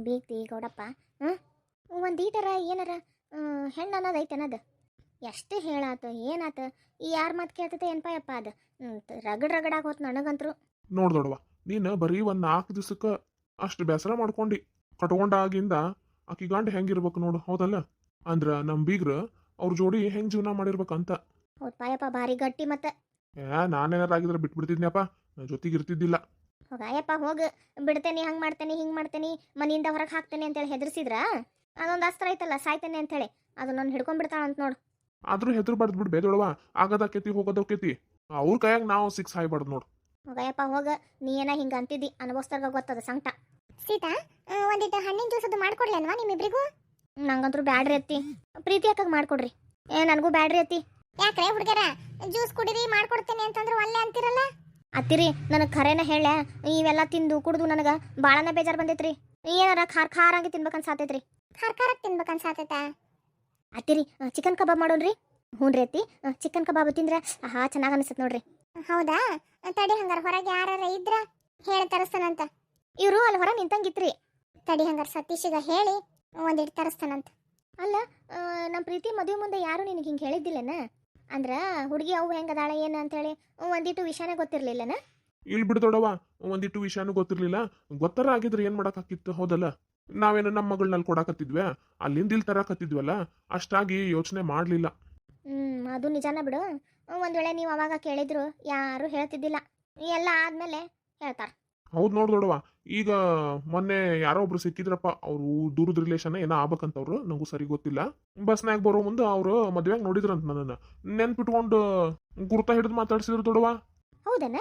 ಹಿಂಗೆ ಬೀಗ್ತಿ ಗೌಡಪ್ಪ. ಹ್ಞೂ ಒಂದು ಈಟರ ಏನಾರ ಹೆಣ್ಣು ಅನ್ನೋದು ಐತೆ ಅನ್ನೋದು? ಎಷ್ಟು ಹೇಳಾತು ಏನಾತ? ಈ ಯಾರ ಮಾತು ಕೇಳ್ತೈತೆ ಏನಪ್ಪ ಯಪ್ಪ ಅದು? ರಗಡ್ ರಗಡಾಗಿ ಹೋತ್ ನನಗಂತರು. ನೋಡ್ ದೊಡವ ನೀನು ಬರೀ ಒಂದು ನಾಲ್ಕು ದಿವ್ಸಕ್ಕೆ ಅಷ್ಟು ಬೇಸರ ಮಾಡ್ಕೊಂಡು. ಕಟ್ಕೊಂಡಾಗಿಂದ ಆಕಿ ಗಂಡ ಹೆಂಗಿರ್ಬೇಕು ನೋಡು ಹೌದಲ್ಲ? ಅಂದ್ರ ನಮ್ಮ ಬೀಗ್ರ ಅವ್ರ ಜೋಡಿ ಹೆಂಗ್ ಜೀವನ ಮಾಡಿರ್ಬೇಕಂತ. ಹೌದಪ್ಪ ಪಾಯಪ್ಪ ಭಾರಿ ಗಟ್ಟಿ ಮತ್ತೆ. ಏ ನಾನೇನಾರ ಆಗಿದ್ರೆ ಬಿಟ್ಬಿಡ್ತಿದ್ನಪ್ಪ ಜೊತೆಗೆ ಇರ್ತಿದ್ದಿಲ್ಲ. ಹೋಗಾಯಪ್ಪ ಹೋಗು. ಬಿಡ್ತೇನೆ ಹಂಗೆ ಮಾಡ್ತೇನೆ ಹಿಂಗೆ ಮಾಡ್ತೇನೆ ಮನೆಯಿಂದ ಹೊರಗೆ ಹಾಕ್ತೇನೆ ಅಂತೇಳಿ ಹೆದರ್ಸಿದ್ರ? ಅದೊಂದು ಅಸ್ತ್ರ ಐತಲ್ಲ ಸಾಯ್ತೇನೆ ಅಂತೇಳಿ. ಅದು ನಾನು ಹಿಡ್ಕೊಂಡ್ಬಿಡ್ತಾಳ ಅಂತ ನೋಡು. ಆದ್ರೂ ಹೆದ್ರು ಬಡ್ದು ಬಿಡ್ ಬೇದೊಡವ ಆಗದಾಕೇತಿ ಹೋಗೋದಕ್ಕೇತಿ ಅವ್ರ ಕೈಯಾಗ ನಾವು ಸಿಕ್ಸ್ ಹಾಯ್ಬಾರ್ದು ನೋಡು. ಹೋಗಯ್ಯಪ್ಪ ಹೋಗ. ನೀ ಏನ ಹಿಂಗ ಅಂತಿದ್ದಿ? ಅನುಭವಸ್ತರ್ಗ ಗೊತ್ತದ ಸಂಕಟ. ಸೀತಾ ಒಂದಿಟ್ಟು ಹಣ್ಣಿನ ಜ್ಯೂಸ್ ಅದು ಮಾಡ್ಕೊಡ್ಲೇನ್ವಾ ನಿಮ್ಮಿಬ್ರಿಗೂ? ನಂಗಂತೂ ಬ್ಯಾಡ್ರಿ ಅತ್ತಿ. ಪ್ರೀತಿ ಅಕ್ಕಗ್ ಮಾಡ್ಕೊಡ್ರಿ. ಏ ನನಗೂ ಬ್ಯಾಡ್ರಿ ಅತ್ತಿ. ಯಾಕ್ರೆ ಹುಡುಗರ ಜ್ಯೂಸ್ ಕುಡಿರಿ ಮಾಡ್ಕೊಡ್ತೇನೆ ಅಂತಂದ್ರೆ ಒಲ್ಲೆ ಅಂತಿರಲ್ಲ? ಅತ್ತಿರಿ ನನಗೆ ಖರೇನ ಹೇಳ ಇವೆಲ್ಲ ತಿಂದು ಕುಡಿದು ನನಗೆ ಭಾಳನ ಬೇಜಾರು ಬಂದೈತ್ರಿ. ಏನಾರ ಖಾರ ಖಾರ ಆಗಿ ತಿನ್ಬೇಕನ್ಸಾತೈತ್ರಿ ಖಾರ ಖಾರ ತಿನ್ಬೇಕನ್ಸಾತೈತ ಅತ್ತಿರಿ ಚಿಕನ್ ಕಬಾಬ್ ಮಾಡೋಣ್ರಿ? ಹ್ಞೂ ರೀ ಅತ್ತಿ ಚಿಕನ್ ಕಬಾಬ್ ತಿಂದ್ರೆ ಆಹಾ ಚೆನ್ನಾಗಿ ಅನಿಸುತ್ತೆ ನೋಡ್ರಿ. ಹೌದಾ? ತಡಿ ಹಂಗಾರ ಹೊರಗೆ ಯಾರಾರ ಇದ್ರ ಹೇಳಿ ತರಿಸ್ತಾನಂತ. ಇವರು ಅಲ್ಲಿ ಹೊರ ನಿಂತಂಗಿತ್ರಿ. ತಡಿ ಹಂಗಾರ ಸತೀಶಿಗ ಹೇಳಿ ಒಂದಿಟ್ಟು ತರಿಸ್ತಾನಂತ. ಅಲ್ಲ ನಮ್ಮ ಪ್ರೀತಿ ಮದುವೆ ಮುಂದೆ ಯಾರು ನಿನಗೆ ಹಿಂಗೆ ಹೇಳಿದ್ದಿಲ್ಲನ? ಅಂದ್ರ ಹುಡುಗಿ ಅವು ಹೆಂಗದಾಳ ಏನು ಅಂತೇಳಿ ಒಂದಿಟ್ಟು ವಿಷಯನೇ ಗೊತ್ತಿರ್ಲಿಲ್ಲನ? ಇಲ್ಲಿ ಬಿಡ್ದೊಡವ ಒಂದಿಟ್ಟು ವಿಷಯನೂ ಗೊತ್ತಿರ್ಲಿಲ್ಲ. ಗೊತ್ತರ ಆಗಿದ್ರೆ ಏನ್ ಮಾಡಕ್ಕಾಕಿತ್ತು ಹೌದಲ್ಲ? ನಾವೇನು ನಮ್ಮ ಮಗಳನ್ನಲ್ಲಿ ಕೊಡಾಕತ್ತಿದ್ವಿ ಅಲ್ಲಿಂದ ಇಲ್ಲಿ ತರಕತ್ತಿದ್ವಲ್ಲ? ಅಷ್ಟಾಗಿ ಯೋಚನೆ ಮಾಡ್ಲಿಲ್ಲ. ಹ್ಮ್ ಅದು ನಿಜಾನ ಬಿಡು. ಒಂದ್ ವೇಳೆ ನೀವು ಅವಾಗ ಕೇಳಿದ್ರು ಯಾರು ಹೇಳ್ತಿದ್ದಿಲ್ಲ. ಎಲ್ಲ ಆದ್ಮೇಲೆ ಹೇಳ್ತಾರ. ಹೌದ್ ನೋಡ್ ದೊಡವ ಈಗ ಮೊನ್ನೆ ಯಾರೋ ಒಬ್ರು ಸಿಕ್ಕಿದ್ರಪ್ಪ ಅವರು ದೂರದ ರಿಲೇಷನ್ ಏನೋ ಆಗ್ಬೇಕಂತವ್ರು ನಂಗೂ ಸರಿ ಗೊತ್ತಿಲ್ಲ. ಬಸ್ನಾಗ ಬರೋ ಮುಂದೆ ಅವರು ಮದ್ವೆಗ್ ನೋಡಿದ್ರಂತ ನನ್ನ ನೆನ್ಪಿಟ್ಕೊಂಡು ಗುರುತ ಹಿಡಿದು ಮಾತಾಡ್ಸಿದ್ರು ದೊಡವಾ ಹೌದನ?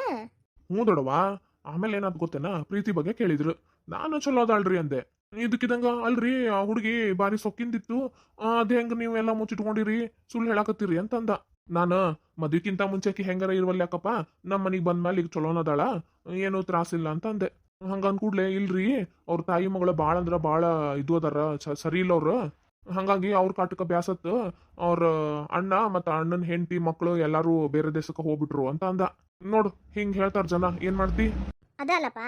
ಹ್ಞೂ ದೊಡವಾ ಆಮೇಲೆ ಏನಾದ್ ಗೊತ್ತೇನ? ಪ್ರೀತಿ ಬಗ್ಗೆ ಕೇಳಿದ್ರು. ನಾನು ಚಲೋ ಅದಾಳ್ರಿ ಅಂದೆ. ಇದಕ್ಕಿದಂಗ ಅಲ್ರಿ ಆ ಹುಡುಗಿ ಬಾರಿ ಸೊಕ್ಕಿಂದಿತ್ತು. ಅದ್ ಹೆಂಗ್ ನೀವು ಎಲ್ಲ ಮುಚ್ಚಿಟ್ಕೊಂಡಿರಿ? ಸುಳ್ಳು ಹೇಳಾಕತ್ತೀರಿ ಅಂತಂದ. ನಾನು ಮದ್ವಿಕ್ಕಿಂತ ಮುಂಚೆಕಿ ಹೆಂಗಾರ ಇರುವಲ್ಲ ಯಾಕಪ್ಪ ನಮ್ಮ ಮನಿಗ್ ಬಂದ್ಮೇಲೆ ಈಗ ಚಲೋನದಾಳ ಏನು ತ್ರಾಸಿಲ್ಲ ಅಂತ ಅಂದೆ. ಹಂಗಂದ್ ಅನ್ಕೂಡ್ಲೆ ಇಲ್ರಿ, ಅವ್ರ ತಾಯಿ ಮಗಳ ಭಾಳ ಅಂದ್ರ ಭಾಳ ಇದು ಅದಾರ ಸರಿ ಇಲ್ಲ ಅವ್ರು. ಹಂಗಾಗಿ ಅವ್ರ ಕಾಟಕ ಬ್ಯಾಸತ್, ಅವ್ರ ಅಣ್ಣ ಮತ್ತ ಅಣ್ಣನ ಹೆಂಡತಿ ಮಕ್ಕಳು ಎಲ್ಲರೂ ಬೇರೆ ದೇಶಕ್ಕೆ ಹೋಗ್ಬಿಟ್ರು ಅಂತ ಅಂದ. ನೋಡು, ಹಿಂಗ್ ಹೇಳ್ತಾರ ಜನ, ಏನ್ ಮಾಡ್ತಿ? ಅದಲ್ಲಪ್ಪ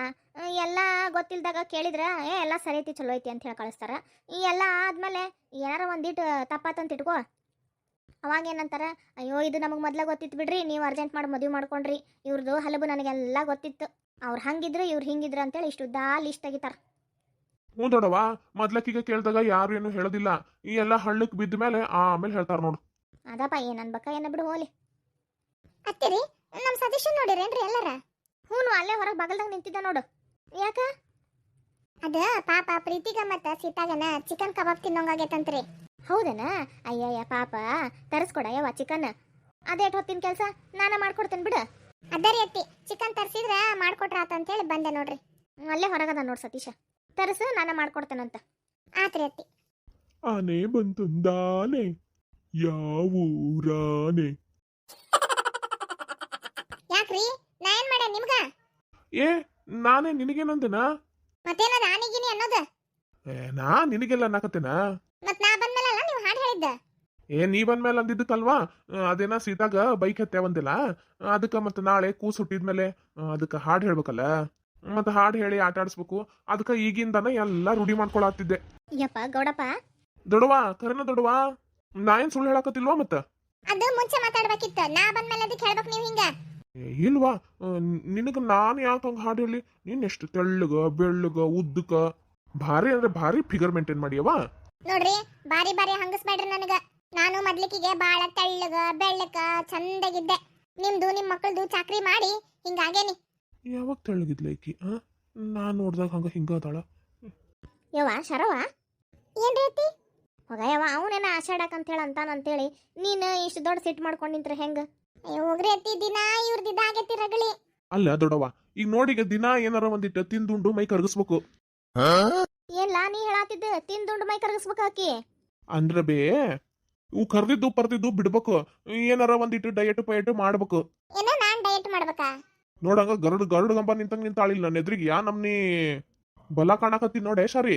ಎಲ್ಲ ಗೊತ್ತಿಲ್ದಾಗ ಕೇಳಿದ್ರ, ಏ, ಎಲ್ಲ ಸರಿ ಐತಿ, ಚಲೋ ಐತಿ ಅಂತ ಹೇಳಿ ಕಳಿಸ್ತಾರ. ಈ ಎಲ್ಲ ಆದ್ಮೇಲೆ ಏನಾರ ಒಂದಿಟ್ಟು ತಪ್ಪಾತಂತ ಇಟ್ಕೋ. ಅವಾಗ ಏನಂತಾರೆ ಅಯ್ಯೋ ಇದು ನಮಗೆ ಮೊದ್ಲಾಗ ಗೊತ್ತಿತ್ತು ಬಿಡ್ರಿ ನೀವು ಅರ್ಜೆಂಟ್ ಮಾಡಿ ಮದುವೆ ಮಾಡ್ಕೊಂಡ್ರಿ ಇವ್ರದ್ದು ಹಲಬು ನನಗೆಲ್ಲ ಗೊತ್ತಿತ್ತು ಅವ್ರು ಹಂಗಿದ್ರು ಇವ್ರು ಹಿಂಗಿದ್ರು ಅಂತೇಳಿ ಇಷ್ಟು ದಾ ಲಿಸ್ಟ್ ತೆಗಿತಾರೆ. ಹ್ಞೂ ದೊಡವ ಈಗ ಕೇಳಿದಾಗ ಯಾರು ಏನು ಹೇಳೋದಿಲ್ಲ ಈ ಎಲ್ಲ ಹಳ್ಳಕ್ಕೆ ಬಿದ್ದ ಮೇಲೆ ಆಮೇಲೆ ಹೇಳ್ತಾರೆ ನೋಡು. ಅದಪ್ಪ ಏನು ಅನ್ಬೇಕ ಏನ ಬಿಡು ಹೋಲಿ. ಅತ್ತಿರಿ ನಮ್ಮ ಸತೀಶ್ ನೋಡಿರೇನ್ರಿ ಎಲ್ಲರ? ಹ್ಞೂ ಅಲ್ಲೇ ಹೊರಗೆ ಬಗಲ್ದಾಗ ನಿಂತಿದ್ದ ನೋಡು. ಯಾಕ? ಅದ ಪಾಪ ಪ್ರೀತಿಗ ಮತ್ತ ಸೀತಾಗನ ಚಿಕನ್ ಕಬಾಬ್ ತಿನ್ನೋಂಗಾಗೈತಂತ್ರಿ ಹೌದನ? ಅಯ್ಯಯ್ಯ ಪಾಪ. ತರಿಸ್ಕೊಡ ಯವ್ವ ಚಿಕನ್. ಅದೇಟ್ ಹೊತ್ತಿನ ಕೆಲಸ? ನಾನು ಮಾಡ್ಕೊಡ್ತೇನೆ ಬಿಡು. ಅದರಿ ಅತ್ತಿ. ಚಿಕನ್ ತರಿಸಿದ್ರೆ ಮಾಡ್ಕೊಟ್ರ ಅಂತ ಹೇಳಿ ಬಂದೆ ನೋಡ್ರಿ. ಅಲ್ಲೇ ಹೊರಗದ ನೋಡ್ ಸತೀಶ. ತರಿಸು ನಾನು ಮಾಡ್ಕೊಡ್ತೇನಂತ. ಆತ್ರಿ ಅತ್ತಿ. ಆನೆ ಬಂತಂದಾನೆ. ಯಾವೂರಾನೆ ಯಾಕ್ರಿ? ನಾ ಏನ್ ಮಾಡೆ ನಿಮ್ಗ? ಏ ನಾನೇ ನಿನಗೇನಂದೆನಾ? ಮತ್ತೇನ ನಾನಿಗಿನಿ ಅನ್ನೋದು? ಏ ನಾ ನಿನಗೆಲ್ಲ ಅನ್ನಕತ್ತೇನಾ ಮತ್ ನಾ ಬಂದ್ಮೇಲಲ್ಲ ನೀವು ಹಾಡು ಹೇಳಿದ್ದ ಏ ನೀ ಬಂದ್ಮೇಲೆ ಅಂದಿದ್ದಕ್ಕಲ್ವಾ? ಆ, ಅದೇನ ಸೀದಾಗ ಬೈಕ್ ಹತ್ತೇವಂದಿಲ್ಲ ಅದಕ್ಕೆ ಮತ್ತೆ ನಾಳೆ ಕೂಸ್ ಹುಟ್ಟಿದ್ಮೇಲೆ ಅದಕ್ಕೆ ಹಾಡು ಹೇಳ್ಬೇಕಲ್ಲ? ಮತ್ತೆ ಹಾಡ್ ಹೇಳಿ ಆಟ ಆಡಿಸ್ಬೇಕು. ಅದಕ್ಕೆ ಈಗಿಂದನ ಎಲ್ಲ ರೂಢಿ ಮಾಡ್ಕೊಳತ್ತಿದ್ದೆ ಯಪ್ಪ ಗೌಡಪ್ಪ. ದೊಡವಾ ಕರೆನ ದೊಡವಾ ನಾ ಏನ್ ಸುಳ್ಳು ಹೇಳಕತ್ತಿಲ್ವಾ ಮತ್ತ? ಅದು ಮುಂಚೆ ಮಾತಾಡ್ಬೇಕಿತ್ತು. ನಾ ಬಂದ್ಮೇಲೆ ಅದಕ್ಕೆ ಹೇಳ್ಬೇಕು ನೀವು ಹಿಂಗ. ಇಲ್ವಾ? ನಿನಗ ನಾನು ಯಾಕೆ ಹಂಗ ಹಾಡು ಹೇಳಿ? ನೀನ್ ಎಷ್ಟು ತೆಳ್ಳಗ ಬೆಳ್ಳಗ ಉದ್ದಕ ಭಾರಿ ಅಂದ್ರೆ ಭಾರಿ ಫಿಗರ್ ಮೇಂಟೈನ್ ಮಾಡಿಯವ ನೋಡ್ರಿ ಬಾರಿ ಬಾರಿ ಹಂಗಸ್ಬೇಡ್ರಿ ನನಗ. ನಾನು ಮೊದ್ಲಿಕಿಗೆ ಬಾಳ ತೆಳ್ಳಗ ಬೆಳ್ಳಕ ಚಂದಗಿದ್ದೆ. ನಿಮ್ದು ನಿಮ್ ಮಕ್ಕಳದು ಚಾಕ್ರಿ ಮಾಡಿ ಹಿಂಗಾಗೇನಿ. ಯಾವಾಗ ತೆಳ್ಳಗಿದ್ಲ ಈಕಿ ಆ? ನಾನ್ ನೋಡ್ದಾಗ ಹಂಗ ಹಿಂಗ ಅದಾಳ ಯವ್ವ ಶರವ ಏನ್ ರೀತಿ? ಹೋಗ ಯವ್ವ ಅವನೇನ ಆಷಾಢಕ್ ಅಂತ ಹೇಳಿ ಅಂತಾನಂತೇಳಿ ನೀನು ಇಷ್ಟು ದೊಡ್ಡ ಸಿಟ್ ಮಾಡ್ಕೊಂಡ್ ನಿಂತ್ರ ಹೆಂಗ? ಹೋಗ್ರಿ ಅತ್ತಿ ದಿನ ಇವ್ರದ್ದು ಇದಾಗೈತಿ ರಗಳಿ. ಅಲ್ಲ ದೊಡವ ಈಗ ನೋಡಿಗ ದಿನ ಏನಾರ ಒಂದಿಟ್ಟು ತಿಂದುಂಡು ಮೈ ಕರಗಿಸ್ಬೇಕು. ಏನ್ಲ ನೀ ಹೇಳಾತಿದ್ದ? ತಿಂದುಂಡು ಮೈ ಕರಗಿಸ್ಬೇಕಾಕಿ ಅಂದ್ರ ಬೇ ಇವು ಕರ್ದಿದ್ದು ಪರ್ದಿದ್ದು ಬಿಡ್ಬೇಕು. ಏನಾರ ಒಂದಿಟ್ಟು ಡಯಟ್ ಪಯಟ್ ಮಾಡ್ಬೇಕು. ಏನೋ ನಾನ್ ಡಯಟ್ ಮಾಡ್ಬೇಕಾ? ನೋಡಂಗ ಗರುಡ್ ಗರುಡ್ ಗಂಬ ನಿಂತಂಗ್ ನಿಂತಾಳಿಲ್ಲ. ನನ್ನ ಎದ್ರಿಗೆ ಯಾ ನಮ್ನಿ ಬಲ ಕಾಣಕತ್ತಿ ನೋಡೆ ಸರಿ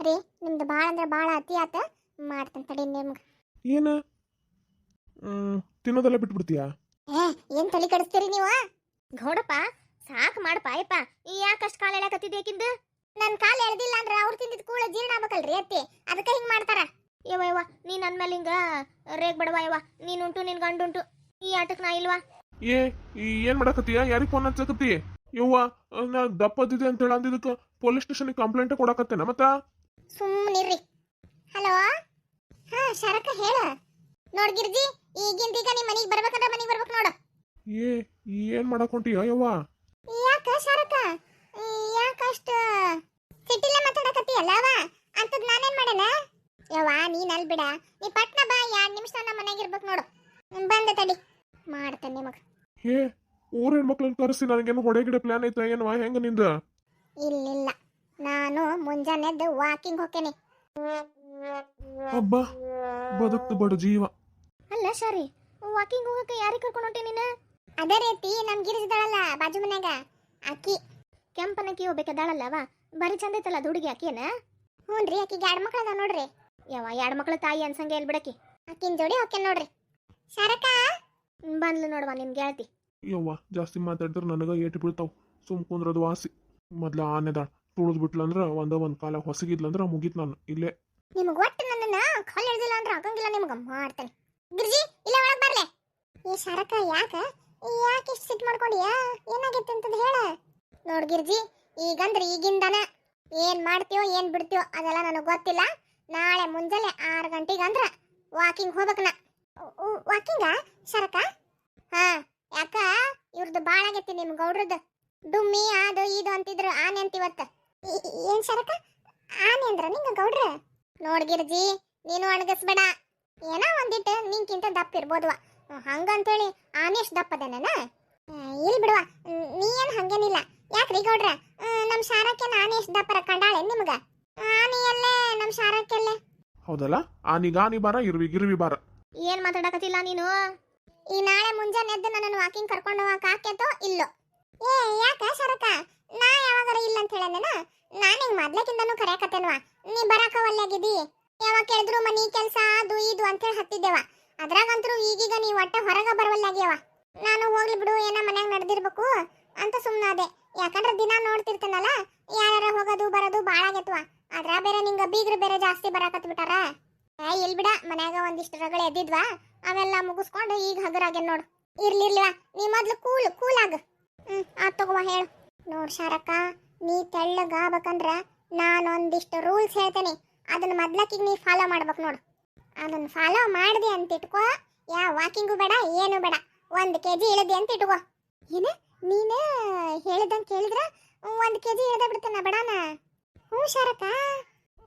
ರೀ ನಿಮ್ದು ಬಾಳ ಅಂದ್ರ ಬಾಳ ಅತಿ ಆತ. ಮಾಡ್ತಂತ ತಡಿ ನಿಮ್ಗ. ಏನ? ಹ್ಮ್ ತಿನ್ನೋದೆಲ್ಲ ಬಿಟ್ಬಿಡ್ತೀಯಾ? ಏ ಏನ್ ತಲೆ ಕಡಿಸ್ತೀರಿ ನೀವು? ಗೌಡಪ್ಪ ಸಾಕ್ ಮಾಡಪ್ಪ ಅಯ್ಯಪ್ಪ ಯಾಕಷ್ಟು ಕಾಲ ಎಳಕತ್ತಿದ್ದೆ ಯಾಕಿಂದ ನನ್ ಕಾಲ್ ಎಳ್ದಿಲ್ಲ ಅಂದ್ರೆ ಅವ್ರು ತಿಂದಿದ್ ಕೂಳ ಜೀರ್ಣ ಆಗ್ಬೇಕಲ್ರಿ ಅತ್ತಿ. ಅದಕ್ಕೆ ಹಿಂಗೆ ಮಾಡ್ತಾರ. ಯವ್ವ ಯವ್ವ ನೀ ನನ್ ಮೇಲೆ ಹಿಂಗ ರೇಗ್ ಬಡವ ಯವ್ವ. ಉಂಟು ನಿನ್ ಗಂಡುಂಟು. ಈ ಆಟಕ್ ನಾ ಇಲ್ವಾ? ಏ ಈ ಏನ್ ಮಾಡಕತ್ತೀಯ? ಯಾರಿಗೆ ಫೋನ್ ಹಚ್ಚಕತ್ತಿ ಯವ್ವ ನಾ ದಪ್ಪದಿದೆ ಅಂತ ಹೇಳಿ ಅಂದಿದ್ದಕ್ಕೆ ಪೊಲೀಸ್ ಸ್ಟೇಷನ್ಗೆ ಕಂಪ್ಲೇಂಟ್ ಕೊಡಕತ್ತೇನ ಮತ್ತ? ಸುಮ್ಮನಿರ್ರಿ ಹಲೋ? ಹಾ ಶರಕ ಹೇಳ. ನೋಡ್ ಗಿರ್ಜಿ ಈಗಿಂದ ಈಗ ನಿಮ್ ಮನಿಗ್ ಬರ್ಬೇಕಂದ್ರ ಮನಿಗ್ ಬರ್ಬೇಕು ನೋಡು. ಏ ಈ ಏನ್ ಮಾಡಕ್ ಹೊಂಟಿಯ ಯವ್ವ? ಯಾಕ ಶರಕ ಯಾಕ ಸಿಟಿಲೆ ಮಾತಾಡಕತ್ತಿ ಅಲ್ಲವ ಅಂತದ್ ನಾನೇನ್ ಮಾಡೇನ? ಯವ್ವ ನೀನ್ ಅಲ್ ಬಿಡ. ನೀ ಪಟ್ನ ಬಾ ಎರಡ್ ನಿಮಿಷ ನಮ್ಮ ಮನ್ಯಾಗ ಇರ್ಬೇಕು ನೋಡು. ಬಂದ ತಡಿ. ಮಾಡ್ತೇನೆ ನಿಮಗ್. ಏ ಊರ್ ಹೆಣ್ಮಕ್ಳನ್ನ ಕರೆಸಿ ನನಗೇನು ಹೊಡೆಗಿಡ ಪ್ಲಾನ್ ಐತ ಏನವ ಹೆಂಗ ನಿಂದ? ಇಲ್ಲಿಲ್ಲ. ನಾನು ಮುಂಜಾನೆದ್ದು ವಾಕಿಂಗ್ ಹೋಗ್ತೇನೆ ಅಬ್ಬಾ ಬದುಕ್ತು ಬಡ ಜೀವ. ಅಲ್ಲ ಶಾರಿ ವಾಕಿಂಗ್ ಹೋಗಕ್ಕೆ ಯಾರಿಗೆ ಕರ್ಕೊಂಡು ಹೊಂಟಿ ನೀನು? ಅದೇ ರೀತಿ ನಮ್ ಗಿರಿಜಿದಾಳಲ್ಲ ಬಾಜು ಮನ್ಯಾಗ. ಅಕ್ಕಿ. ಕೆಂಪನಕ್ಕಿ ಹೋಗ್ಬೇಕದಾಳಲ್ಲವ ಬರೀ ಚಂದ ಐತಲ್ಲ ಅದು ಹುಡುಗಿ ಅಕ್ಕಿಯನ ಹ್ಞೂನ್ರಿ ಆಕಿಗೆ ಎರಡು ಮಕ್ಳು ಅದಾವ ನೋಡ್ರಿ. ಯಾವ ಎರಡು ಮಕ್ಳು ತಾಯಿ ಅನ್ಸಂಗೆ ಎಲ್ಲಿ ಬಿಡಕಿ ಅಕ್ಕಿನ ಜೋಡಿ ಹೋಗ್ಕೆ ನೋಡ್ರಿ. ಶಾರಕ? ಬಂದ್ಲು ನೋಡವ ನಿನ್ ಗೆಳತಿ. ಯವ್ವ ಜಾಸ್ತಿ ಮಾತಾಡಿದ್ರೆ ನನಗ ಏಟು ಬೀಳ್ತಾವ. ಸುಮ್ ಕುಂದ್ರದು ವಾಸಿ. ಮೊದ್ಲ ಆನೆದಾಳ. ತುಳಿದ್ ಬಿಟ್ಲಂದ್ರ ಒಂದ ಒಂದ್ ಕಾಲ ಹೊಸಗಿದ್ಲಂದ್ರ ಮುಗಿತ್ ನಾನು. ಇಲ್ಲೇ. ನಿಮ್ಗೆ ಒಟ್ಟು ನನ್ನನ್ನ ಕಾಲ್ ಎಳ್ದಿಲ್ಲ ಅಂದ್ರೆ ಆಗಂಗಿಲ್ಲ ನಿಮಗ. ಮಾಡ್ತೇನೆ. ಗಿರ್ಜಿ ಇಲ್ಲ ಒಳಗ್ ಬರ್ಲೆ. ಈ ಶರಕ ಯಾಕ? ಯಾಕೆ ಇಷ್ಟು ಸಿಟ್ ಮಾಡ್ಕೊಂಡಿಯಾ? ಏನಾಗಿತ್ತು ಅಂತಂದು ಹೇಳ. ನೋಡ್ ಗಿರ್ಜಿ, ಈಗಂದ್ರೆ ಈಗಿಂದನ ಏನ್ ಮಾಡ್ತೀವೋ ಏನ್ ಬಿಡ್ತೀವೋ ಅದೆಲ್ಲ ನನಗೆ ಗೊತ್ತಿಲ್ಲ. ನಾಳೆ ಮುಂಜಾನೆ ಆರು ಗಂಟೆಗೆ ಅಂದ್ರ ವಾಕಿಂಗ್ ಹೋಗ್ಬೇಕನ ವಾಕಿಂಗ ಸರಕ ಹಾ, ಯಾಕ? ಇವ್ರದ್ದು ಬಾಳ ಆಗೈತಿ ನಿಮ್ ಗೌಡ್ರದ್ದು. ಡುಮ್ಮಿ, ಅದು, ಇದು ಅಂತಿದ್ರು ಆನೆ ಅಂತಿವತ್ತ ಏನ್ ಶರಕ? ಆನೆ ಅಂದ್ರ ನಿಂಗ ಗೌಡ್ರ? ನೋಡ್ಗಿರ್ಜಿ ನೀನು ಅಣಗಸ್ಬೇಡ. ಏನೋ ಒಂದಿಟ್ಟು ನಿಂಕಿಂತ ದಪ್ಪ ಇರ್ಬೋದ್ವ. ಹಂಗಂತೇಳಿ ಆನೆಷ್ಟು ದಪ್ಪ ಇಲ್ಲಿ ಬಿಡುವ, ನೀ ಏನು ಹಂಗೇನಿಲ್ಲ. ಯಾಕ್ರಿ ಗೌಡ್ರ? ನಮ್ಮ ನಮ್ ಶಾರಕ್ಕೆ ನಾನೇ ಎಷ್ಟು ದಪ್ಪರ ಕಂಡಾಳೆ ನಿಮ್ಗ? ಆನೆಯಲ್ಲೇ ನಮ್ಮ ನಮ್ ಶಾರಕ್ಕೆಲ್ಲೇ. ಹೌದಲ್ಲ? ಆನಿಗ ಆನಿ ಬಾರ ಇರ್ವಿ ಗಿರ್ವಿ ಬಾರ. ಏನ್ ಮಾತಾಡಕತ್ತಿಲ್ಲ ನೀನು? ಈ ನಾಳೆ ಮುಂಜಾನೆ ಎದ್ದು ನನ್ನನ್ನು ವಾಕಿಂಗ್ ಕರ್ಕೊಂಡು ಹೋಗಕ್ ಆಕೇತೋ ಇಲ್ಲೋ? ಏ ಯಾಕ ಶರಕ ನಾ ಯಾವಾಗಾರ ಇಲ್ಲ ಅಂತ ಹೇಳೇನ ನಾನು ಹಿಂಗ್ ಮೊದ್ಲಕ್ಕಿಂದನೂ ಕರೆಯಕತ್ತೇನ್ವಾ? ನೀ ಬರಾಕ ಒಲ್ಲಾಗಿದ್ದಿ ಯಾವಾಗ ಕೇಳಿದ್ರು ಮನಿ ಕೆಲ್ಸ ಅದು ಇದು ಅಂತ ಹೇಳಿ ಹತ್ತಿದ್ದೇವ? ಅದ್ರಾಗಂತರೂ ಈಗೀಗ ನೀ ಒಟ್ಟ ಹೊರಗ ಬರವಲ್ಲಾಗ್ಯವ ನಾನು ಹೋಗ್ಲಿ ಬಿಡು ಏನ ಮನ್ಯಾಗ ನಡೆದಿರ್ಬೇಕು? ಅಂತ ಸುಮ್ನಾದೆ. ಯಾಕಂದ್ರ ದಿನ ನೋಡ್ತಿರ್ತೇನಲ್ಲ ಯಾರ ಹೋಗೋದು ಬರೋದು ಭಾಳ ಆಗೈತವ. ಅದ್ರ ಬೇರೆ ನಿಂಗ ಬೀಗ್ರು ಬೇರೆ ಜಾಸ್ತಿ ಬರಾಕತ್ ಬಿಟ್ಟಾರ. ಇಲ್ ಬಿಡ, ಮನ್ಯಾಗ ಒಂದಿಷ್ಟು ರಗಳೆ ಎದ್ದಿದ್ವಾ, ಅವೆಲ್ಲ ಮುಗಿಸ್ಕೊಂಡು ಈಗ ಹಗರಾಗ್ಯಾನ ನೋಡು. ಇರ್ಲಿರ್ಲಿವ ನೀ ಮೊದ್ಲು ಕೂಲ್ ಕೂಲ್ ಆಗ. ಹ್ಮ್ ಆ ತಗೋವ, ಹೇಳು. ನೋಡ್ ಶಾರಕ್ಕ, ನೀ ತೆಳ್ಳಗಾಬೇಕಂದ್ರ ನಾನೊಂದಿಷ್ಟು ರೂಲ್ಸ್ ಹೇಳ್ತೇನೆ. ಅದನ್ನ ಮೊದ್ಲಕ್ಕಿಗೆ ನೀ ಫಾಲೋ ಮಾಡ್ಬೇಕು ನೋಡು. ಅದನ್ನ ಫಾಲೋ ಮಾಡಿದೆ ಅಂತ ಇಟ್ಕೋ. ಯಾ, ವಾಕಿಂಗು ಬೇಡ, ಏನು ಬೇಡ. ಒಂದು ಕೆ ಜಿ ಇಳಿದೆ ಅಂತ ಇಟ್ಕೋ. ಏನ? ನೀನೇ ಹೇಳಿದಂಗೆ ಕೇಳಿದ್ರ? ಒಂದು ಕೆ ಜಿ ಹೇಳ್ದೆ ಬಿಡ್ತೇನೆ ಬಡಾನ? ಹ್ಞೂ ಶಾರಕ್ಕ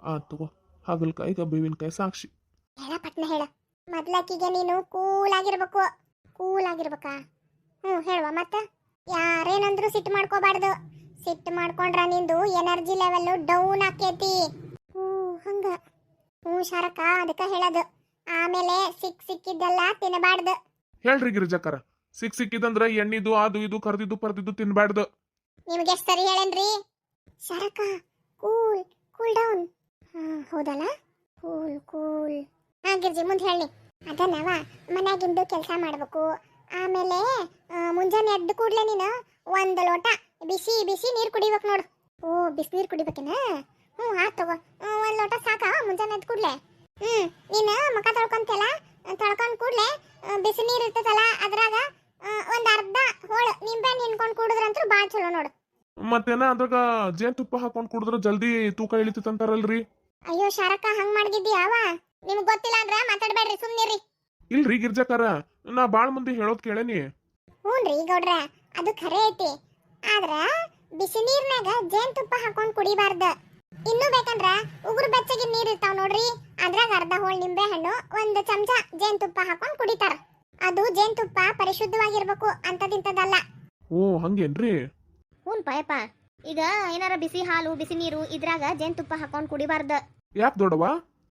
ಆ ತಗೋ ಹಾಗಲ್ಕಾಯಿಗ ಬೇವಿನಕಾಯಿ ಸಾಕ್ಷಿ. ಹೇಳ ಪಟ್ನ ಹೇಳ. ಮೊದ್ಲಾಕಿಗೆ ನೀನು ಕೂಲ್ ಆಗಿರ್ಬೇಕು ಕೂಲ್ ಆಗಿರ್ಬೇಕಾ ಹ್ಞೂ ಹೇಳುವ ಮತ್ತೆ? ಯಾರೇನಂದ್ರು ಸಿಟ್ಟು ಮಾಡ್ಕೋಬಾರ್ದು. ಸಿಟ್ಟು ಮಾಡ್ಕೊಂಡ್ರ ನಿಂದು ಎನರ್ಜಿ ಲೆವೆಲ್ಲು ಡೌನ್ ಆಕೇತಿ. ಹ್ಞೂ ಹಂಗ. ಹ್ಞೂ ಶಾರಕ ಅದಕ್ಕೆ ಹೇಳೋದು. ಆಮೇಲೆ ಸಿಕ್ ಸಿಕ್ಕಿದ್ದೆಲ್ಲ ತಿನ್ನಬಾರ್ದು ಹೇಳ್ರಿ ಗಿರಿಜಕ್ಕರ ಸಿಕ್ ಸಿಕ್ಕಿದಂದ್ರ ಎಣ್ಣಿದು ಅದು ಇದು, ಕರ್ದಿದ್ದು, ಪರ್ದಿದ್ದು ತಿನ್ಬಾರ್ದು ನಿಮ್ಗೆ ಸರಿ ಹೇಳೇನ್ರಿ? ಸರಕ ಕೂಲ್ ಕೂಲ್ ಡೌನ್. ಹೌದಲ್ಲ? Cool cool. ಹಾ ಮುಂದೆ ಹೇಳಿ ಅದನ್ನವ ಮನ್ಯಾಗಿಂದು ಕೆಲಸ ಮಾಡ್ಬೇಕು. ಆಮೇಲೆ ಮುಂಜಾನೆ ಎದ್ದು ಕೂಡ್ಲೆ ನೀನು ಒಂದು ಲೋಟ ಬಿಸಿ ಬಿಸಿ ನೀರು ಕುಡಿಬೇಕು ನೋಡು. ಓ, ಬಿಸಿ ನೀರು ಕುಡಿಬೇಕೇನ? ಹ್ಞೂ ಆಯ್ತು ತಗೋ. ಒಂದು ಲೋಟ ಸಾಕಾ ಮುಂಜಾನೆ ಎದ್ದು ಕೂಡ್ಲೆ. ಹ್ಞೂ ನೀನು ಮುಖ ತೊಳ್ಕೊಂತಲ್ಲ, ತೊಳ್ಕೊಂಡ್ ಕೂಡ್ಲೆ ಬಿಸಿ ನೀರು ಇರ್ತದಲ್ಲ, ಅದ್ರಾಗ ಒಂದು ಅರ್ಧ ಹೋಳು. ನಿಂಬೆ ಹಿಂಡ್ಕೊಂಡು ಕುಡಿದ್ರಂತೂ ಭಾಳ ಚಲೋ ನೋಡು. ಮತ್ತೇನ ಅದ್ರಾಗ ಜೇನ್ತುಪ್ಪ ಹಾಕೊಂಡು ಕುಡಿದ್ರ ಜಲ್ದಿ ತೂಕ ಇಳಿತಂತಾರಲ್ರಿ ಅಯ್ಯೋ ಶಾರಕ ಹಂಗ್ ಮಾಡಿದ್ಯಾವ ನಿಮ್ಗ್ ಗೊತ್ತಿಲ್ಲ ಅಂದ್ರ ಮಾತಾಡ್ಬೇಡ್ರಿ ಸುಮ್ನಿರಿ ಇಲ್ರಿ ಗಿರ್ಜಕ್ಕರ ನಾ ಬಾಳ್ ಮಂದಿ ಹೇಳೋದ್ ಕೇಳೇನಿ. ಹ್ಞೂನ್ರಿ ಗೌಡ್ರ ಅದು ಖರೆ ಐತಿ. ಆದ್ರ ಬಿಸಿ ನೀರ್ನಾಗ ಜೇನ್ತುಪ್ಪ ಹಾಕೊಂಡು ಕುಡಿಬಾರ್ದ. ಇನ್ನು ಬೇಕಂದ್ರ ಉಗುರು ಬೆಚ್ಚಗಿನ ನೀರ್ ಇರ್ತಾವ ನೋಡ್ರಿ. ಅದ್ರಾಗ ಅರ್ಧ ಹೋಳ್ ನಿಂಬೆ ಹಣ್ಣು ಒಂದು ಚಮಚ ಜೇನ್ತುಪ್ಪ ಹಾಕೊಂಡ್ ಕುಡಿತಾರ. ಅದು ಜೇನುತುಪ್ಪ ಪರಿಶುದ್ಧವಾಗಿರ್ಬೇಕು ಅಂತದಿಂತದಲ್ಲ ಓ ಹಂಗೇನ್ರಿ? ಹ್ಞೂ ಪಾಯಪ್ಪ. ಈಗ ಏನಾರ ಬಿಸಿ ಹಾಲು ಬಿಸಿ ನೀರು ಇದ್ರಾಗ ಜೇನುತುಪ್ಪ ಹಾಕೊಂಡು ಕುಡಿಬಾರ್ದ. ಯಾಕ್ ದೊಡವ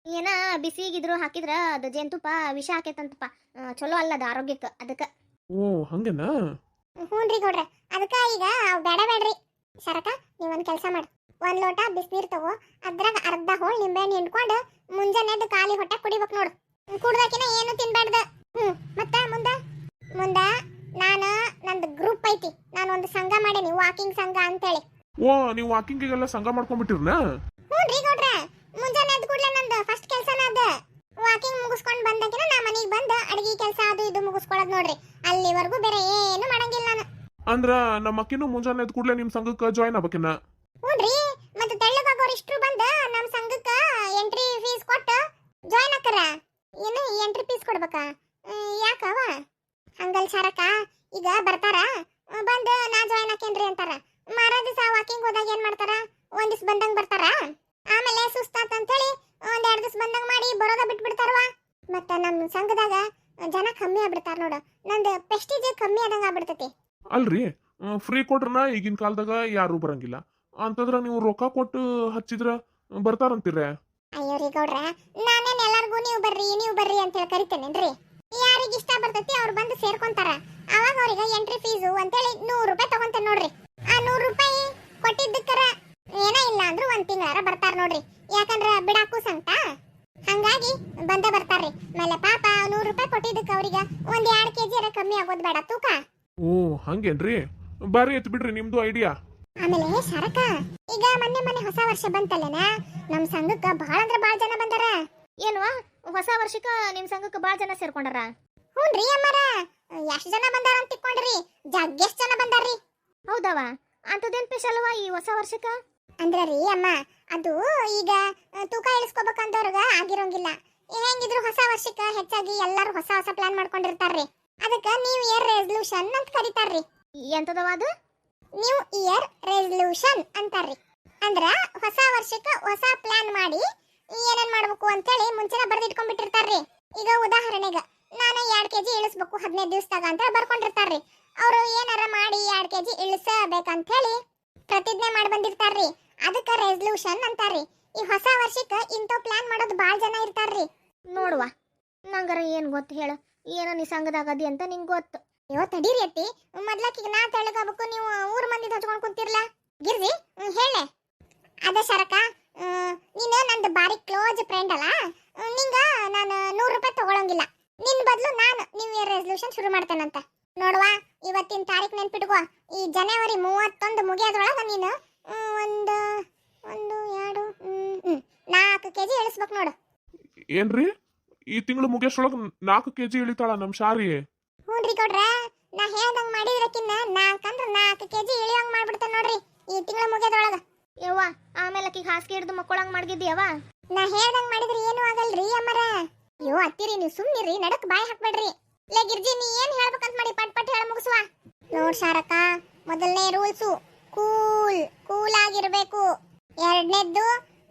ಏನ ಬಿಸಿಗಿದ್ರು ಹಾಕಿದ್ರ ಅದು ಜೇನುತುಪ್ಪ ವಿಷ ಹಾಕೈತಂತಪ್ಪ ಆ, ಚಲೋ ಅಲ್ಲ ಅದು ಆರೋಗ್ಯಕ್ಕೆ ಅದಕ್ಕೆ. ಓ ಹಂಗೇನಾ? ಹ್ಞೂನ್ರಿ ಗೌಡ್ರೆ. ಅದಕ್ಕ ಈಗ ಅವ್ ಬೇಡ ಬೇಡ್ರಿ. ಶರಕ ನೀವೊಂದ್ ಕೆಲಸ ಮಾಡಿ. ಒಂದು ಲೋಟ ಬಿಸಿನೀರ್ ತಗೋ ಅದ್ರಾಗ ಅರ್ಧ ಹೋಳ್ ನಿಂಬೆಹಣ್ಣು ಹಿಂಡ್ಕೊಂಡು ಮುಂಜಾನೆ ಎದ್ದು ಖಾಲಿ ಹೊಟ್ಟೆ ಕುಡಿಬೇಕು ನೋಡು. ಕುಡ್ದಾಕಿನ ಏನು ತಿನ್ಬಾರ್ದು. ಹ್ಮ್ ಮತ್ತ ಮುಂದ? ಮುಂದ ನಾನು ನಂದು ಗ್ರೂಪ್ ಐತಿ. ನಾನು ಒಂದು ಸಂಘ ಮಾಡೇನಿ ವಾಕಿಂಗ್ ಸಂಘ ಅಂತ ಹೇಳಿ ಓ ನೀವು ವಾಕಿಂಗಿಗೆಲ್ಲ ಸಂಘ ಮಾಡ್ಕೊಂಡ್ಬಿಟ್ಟಿರ್ನ? ಹ್ಞೂನ್ರಿ ಗೌಡ್ರ. ಮುಂಜಾನೆ ಎದ್ದ ಕೂಡಲೇ ನಂದು ಫಸ್ಟ್ ಕೆಲಸನ ಅದ. ವಾಕಿಂಗ್ ಮುಗಿಸ್ಕೊಂಡು ಬಂದಾಗಿನ ನಾ ಮನೆಗೆ ಬಂದು ಅಡಿಗೆ ಕೆಲಸ ಅದು ಇದು ಮುಗಿಸ್ಕೊಳ್ಳೋದು ನೋಡ್ರಿ. ಅಲ್ಲಿವರೆಗೂ ಬೇರೆ ಏನು ಮಾಡಂಗಿಲ್ಲ ನಾನು. ಅಂದ್ರ ನಮ್ಮ ಅಕ್ಕಿನೂ ಮುಂಜಾನೆ ಎದ್ದ ಕೂಡಲೇ ನಿಮ್ಮ ಸಂಘಕ್ಕೆ ಜಾಯ್ನ್ ಆಗ್ಬೇಕಿನ್ನ? ಹ್ಞೂನ್ರಿ ಮತ್ತೆ ತೆಳ್ಳಗಾಗೋರು ಇಷ್ಟ್ರು ಬಂದು ನಮ್ಮ ಸಂಘಕ್ಕೆ ಎಂಟ್ರಿ ಫೀಸ್ ಕೊಟ್ಟು ಜಾಯ್ನ್ ಆಕರ ಏನು ಎಂಟ್ರಿ ಫೀಸ್ ಕೊಡ್ಬೇಕಾ? ಯಾಕವ ಹಂಗಲ್ ಸಾರಕ್ಕ? ಈಗ ಬರ್ತಾರ? ಬಂದು ನಾ ಜಾಯ್ನ್ ಹಾಕೇನ್ರಿ ಅಂತಾರ. ಮಾರ ದಿವಸ ವಾಕಿಂಗ್ ಹೋದಾಗ ಏನ್ ಮಾಡ್ತಾರ? ಒಂದ್ ದಿವ್ಸ ಬಂದಂಗ್ ಬರ್ತಾರ? ಆಮೇಲೆ ಸುಸ್ತಾತ ಅಂತೇಳಿ ಒಂದ್ ಎರಡ್ ದಿವ್ಸ ಬಂದಂಗ್ ಮಾಡಿ ಬರೋದ ಬಿಟ್ಬಿಡ್ತಾರವ ಮತ್ತ ನಮ್ ಸಂಘದಾಗ ಜನ ಕಮ್ಮಿ ಆಗ್ಬಿಡ್ತಾರ ನೋಡು. ನಂದು ಪ್ರೆಸ್ಟೀಜ್ ಕಮ್ಮಿ ಆದಂಗ ಆಗ್ಬಿಡ್ತೈತಿ. ಅಲ್ರಿ ಫ್ರೀ ಕೊಟ್ರನ ಈಗಿನ ಕಾಲದಾಗ ಯಾರು ಬರಂಗಿಲ್ಲ. ಅಂತಂದ್ರ ನೀವು ರೊಕ್ಕ ಕೊಟ್ಟು ಹಚ್ಚಿದ್ರ ಬರ್ತಾರಂತೀರ ಅಯ್ಯೋ ರೀ ಗೌಡ್ರ ನಾನೇನ್ ಎಲ್ಲಾರ್ಗು ನೀವು ಬರ್ರಿ ನೀವು ಬರ್ರಿ ಅಂತ ಹೇಳಿ ಕರಿತೇನೇನ್ರಿ? ಯಾರಿಗೆ ಇಷ್ಟ ಬರ್ತೈತಿ ಅವ್ರು ಬಂದು ಸೇರ್ಕೊಂತಾರ. ಅವಾಗ ಅವ್ರಿಗೆ ಎಂಟ್ರಿ ಫೀಸು ಅಂತೇಳಿ ನೂರು ರೂಪಾಯಿ ತಗೊಂತೇನೆ ನೋಡ್ರಿ. ಆ ನೂರು ರೂಪಾಯಿ ಕೊಟ್ಟಿದ್ದಕ್ಕರ ಏನ ಇಲ್ಲ ಅಂದ್ರೂ ಒಂದ್ ತಿಂಗಳಾರ ಬರ್ತಾರ ನೋಡ್ರಿ. ಯಾಕಂದ್ರ ಬಿಡಾಕು ಸಂತ ಹಂಗಾಗಿ ಬಂದ ಬರ್ತಾರ್ರಿ. ಮೇಲೆ ಪಾಪ ನೂರು ರೂಪಾಯಿ ಕೊಟ್ಟಿದ್ದಕ್ಕೆ ಅವ್ರಿಗೆ ಒಂದ್ ಎರಡ್ ಕೆಜಿ ಅರ ಕಮ್ಮಿ ಆಗೋದು ಬೇಡ ತೂಕ. ಓ ಹಂಗೇನ್ರಿ? ಬಾರಿ ಎತ್ ಬಿಡ್ರಿ ನಿಮ್ದು ಐಡಿಯಾ ಆಮೇಲೆ ಸರಕ ಈಗ ಮೊನ್ನೆ ಮೊನ್ನೆ ಹೊಸ ವರ್ಷ ಬಂತಲ್ಲೇನ? ನಮ್ ಸಂಘಕ್ಕ ಬಹಳ ಅಂದ್ರೆ ಬಹಳ ಜನ ಬಂದಾರ. ಏನು ಹೊಸ ವರ್ಷಕ್ಕ ನಿಮ್ ಸಂಘಕ್ಕೆ ಭಾಳ ಜನ ಸೇರ್ಕೊಂಡಾರ? ಹ್ಞೂನ್ರಿ ಅಮ್ಮರ. ಎಷ್ಟು ಜನ ಬಂದಾರ ಅಂತ ತಿಕ್ಕೊಂಡ್ರಿ ಎಷ್ಟು ಜನ ಬಂದಾರ್ರಿ? ಹೌದವ? ಅಂತದೇನ್ ಸ್ಪೆಷಲ್ವ ಈ ಹೊಸ ವರ್ಷಕ್ಕ? ಅಂದ್ರ ರೀ ಅಮ್ಮ ಅದು ಈಗ ತೂಕ ಇಳಿಸ್ಕೋಬೇಕಂದವ್ರಿಗೆ ಆಗಿರೋಂಗಿಲ್ಲ. ಹೆಂಗಿದ್ರು ಹೊಸ ವರ್ಷಕ್ಕ ಹೆಚ್ಚಾಗಿ ಎಲ್ಲರೂ ಹೊಸ ಹೊಸ ಪ್ಲಾನ್ ಮಾಡ್ಕೊಂಡಿರ್ತಾರ್ರಿ. ಅದಕ್ಕ ನ್ಯೂ ಇಯರ್ ರೆಸಲ್ಯೂಷನ್ ಅಂತ ಕರೀತಾರ್ರಿ. ಎಂತದವ ಅದು? ನ್ಯೂ ಇಯರ್ ರೆಸಲ್ಯೂಷನ್ ಅಂತಾರ್ರಿ. ಅಂದ್ರ ಹೊಸ ವರ್ಷಕ್ಕ ಹೊಸ ಪ್ಲಾನ್ ಮಾಡಿ ಏನೇನ್ ಮಾಡ್ಬೇಕು ಅಂತೇಳಿ ಮುಂಚೆನ ಬರ್ದಿಟ್ಕೊಂಡ್ಬಿಟ್ಟಿರ್ತಾರ್ರಿ. ಈಗ ಉದಾಹರಣೆಗೆ ನಾನು ಎರಡ್ ಕೆಜಿ ಇಳಿಸ್ಬೇಕು ಹದಿನೈದು ದಿವಸದಾಗ ಅಂತ ಬರ್ಕೊಂಡಿರ್ತಾರ್ರಿ. ಅವರು ಏನಾರ ಮಾಡಿ ಎರಡ್ ಕೆಜಿ ಇಳಿಸಬೇಕಂತ ಹೇಳಿ ಪ್ರತಿಜ್ಞೆ ಮಾಡಿ ಬಂದಿರ್ತಾರ್ರಿ. ಅದಕ್ಕೆ ರೆಸಲ್ಯೂಷನ್ ಅಂತಾರ್ರಿ. ಈ ಹೊಸ ವರ್ಷಕ್ಕೆ ಇಂಥ ಪ್ಲಾನ್ ಮಾಡೋದು ಭಾಳ ಜನ ಇರ್ತಾರ್ರಿ. ನೋಡುವ. ನಂಗರ ಏನು ಗೊತ್ತು ಹೇಳು. ಏನೋ ನೀ ಅಂತ ನಿಂಗೆ ಗೊತ್ತು. ಅಯ್ಯೋ ತಡೀರಿ ಅತ್ತಿ. ಈಗ ನಾ ತೆಳಗಾಗಬೇಕು ನೀವು ಊರ್ ಮಂದಿ ಹಚ್ಕೊಂಡು ಕೂತಿರ್ಲಾ? ಹ್ಮ್, ಹೇಳೆ. ಅದ ಹ್ಮ್, ನೀನು ನಂದು ಬಾರಿ ಕ್ಲೋಸ್ ಫ್ರೆಂಡ್ ಅಲ್ಲ? ನಿಂಗ ನಾನು ನೂರು ರೂಪಾಯಿ ತಗೊಳಂಗಿಲ್ಲ. ನಿನ್ ಬದಲು ನಾನು ನ್ಯೂ ಇಯರ್ ರೆಸಲ್ಯೂಷನ್ ಶುರು ಮಾಡ್ತೇನಂತ. ನೋಡುವ ಇವತ್ತಿನ ತಾರೀಕು ನೆನ್ಪಿಟ್ಕೋ. ಈ ಜನವರಿ ಮೂವತ್ತೊಂದು ಮುಗಿಯೋದ್ರೊಳಗ ನೀನು ಒಂದು ಒಂದು ಎರಡು ನಾಲ್ಕು ಕೆ ಕೆಜಿ ಇಳಿಸ್ಬೇಕು ನೋಡು. ಏನ್ರಿ? ಈ ತಿಂಗಳು ಮುಗಿಯೋಷ್ರೊಳಗ ನಾಲ್ಕು ಕೆಜಿ ಇಳಿತಾಳ ನಮ್ಮ ಶಾರಿ? ಹ್ಞೂನ್ರಿ ಕೊಡ್ರೆ ನಾ ಹೇಳ್ದಂಗೆ ಮಾಡಿದ್ರಕ್ಕಿನ್ನ ನಾಲ್ಕಂದ್ರೆ ನಾಲ್ಕು ಕೆ ಜಿ ಇಳಿಯೋಂಗೆ ಮಾಡ್ಬಿಡ್ತೇನೆ ನೋಡ್ರಿ. ಈ ತಿಂಗಳು ಮುಗಿಯೋದ್ರೊಳಗ. ಯವ್ವ, ಆಮೇಲೆ ಆಕಿಗೆ ಹಾಸಿಗೆ ಹಿಡಿದು ಮಕ್ಕಳಂಗ್ ಮಾಡ್ಗಿದ್ಯವ ನಾ ಹೇಳ್ದಂಗ್ ಮಾಡಿದ್ರೆ ಏನು ಆಗಲ್ರಿ ಅಮ್ಮರ. ಅಯ್ಯೋ ಅತ್ತಿರಿ, ನೀವು ಸುಮ್ಮನಿರಿ ನಡಕ್ ಬಾಯ್ ಹಾಕ್ಬೇಡ್ರಿ. ಲೇ ಗಿರ್ಜಿ, ನೀ ಏನ್ ಹೇಳ್ಬೇಕಂತ ಮಾಡಿ ಪಟ್ ಪಟ್ ಹೇಳ ಮುಗಿಸುವ. ನೋಡ್ ಶಾರಕ, ಮೊದಲನೇ ರೂಲ್ಸು, ಕೂಲ್ ಕೂಲ್ ಆಗಿರ್ಬೇಕು ಎರಡನೇದ್ದು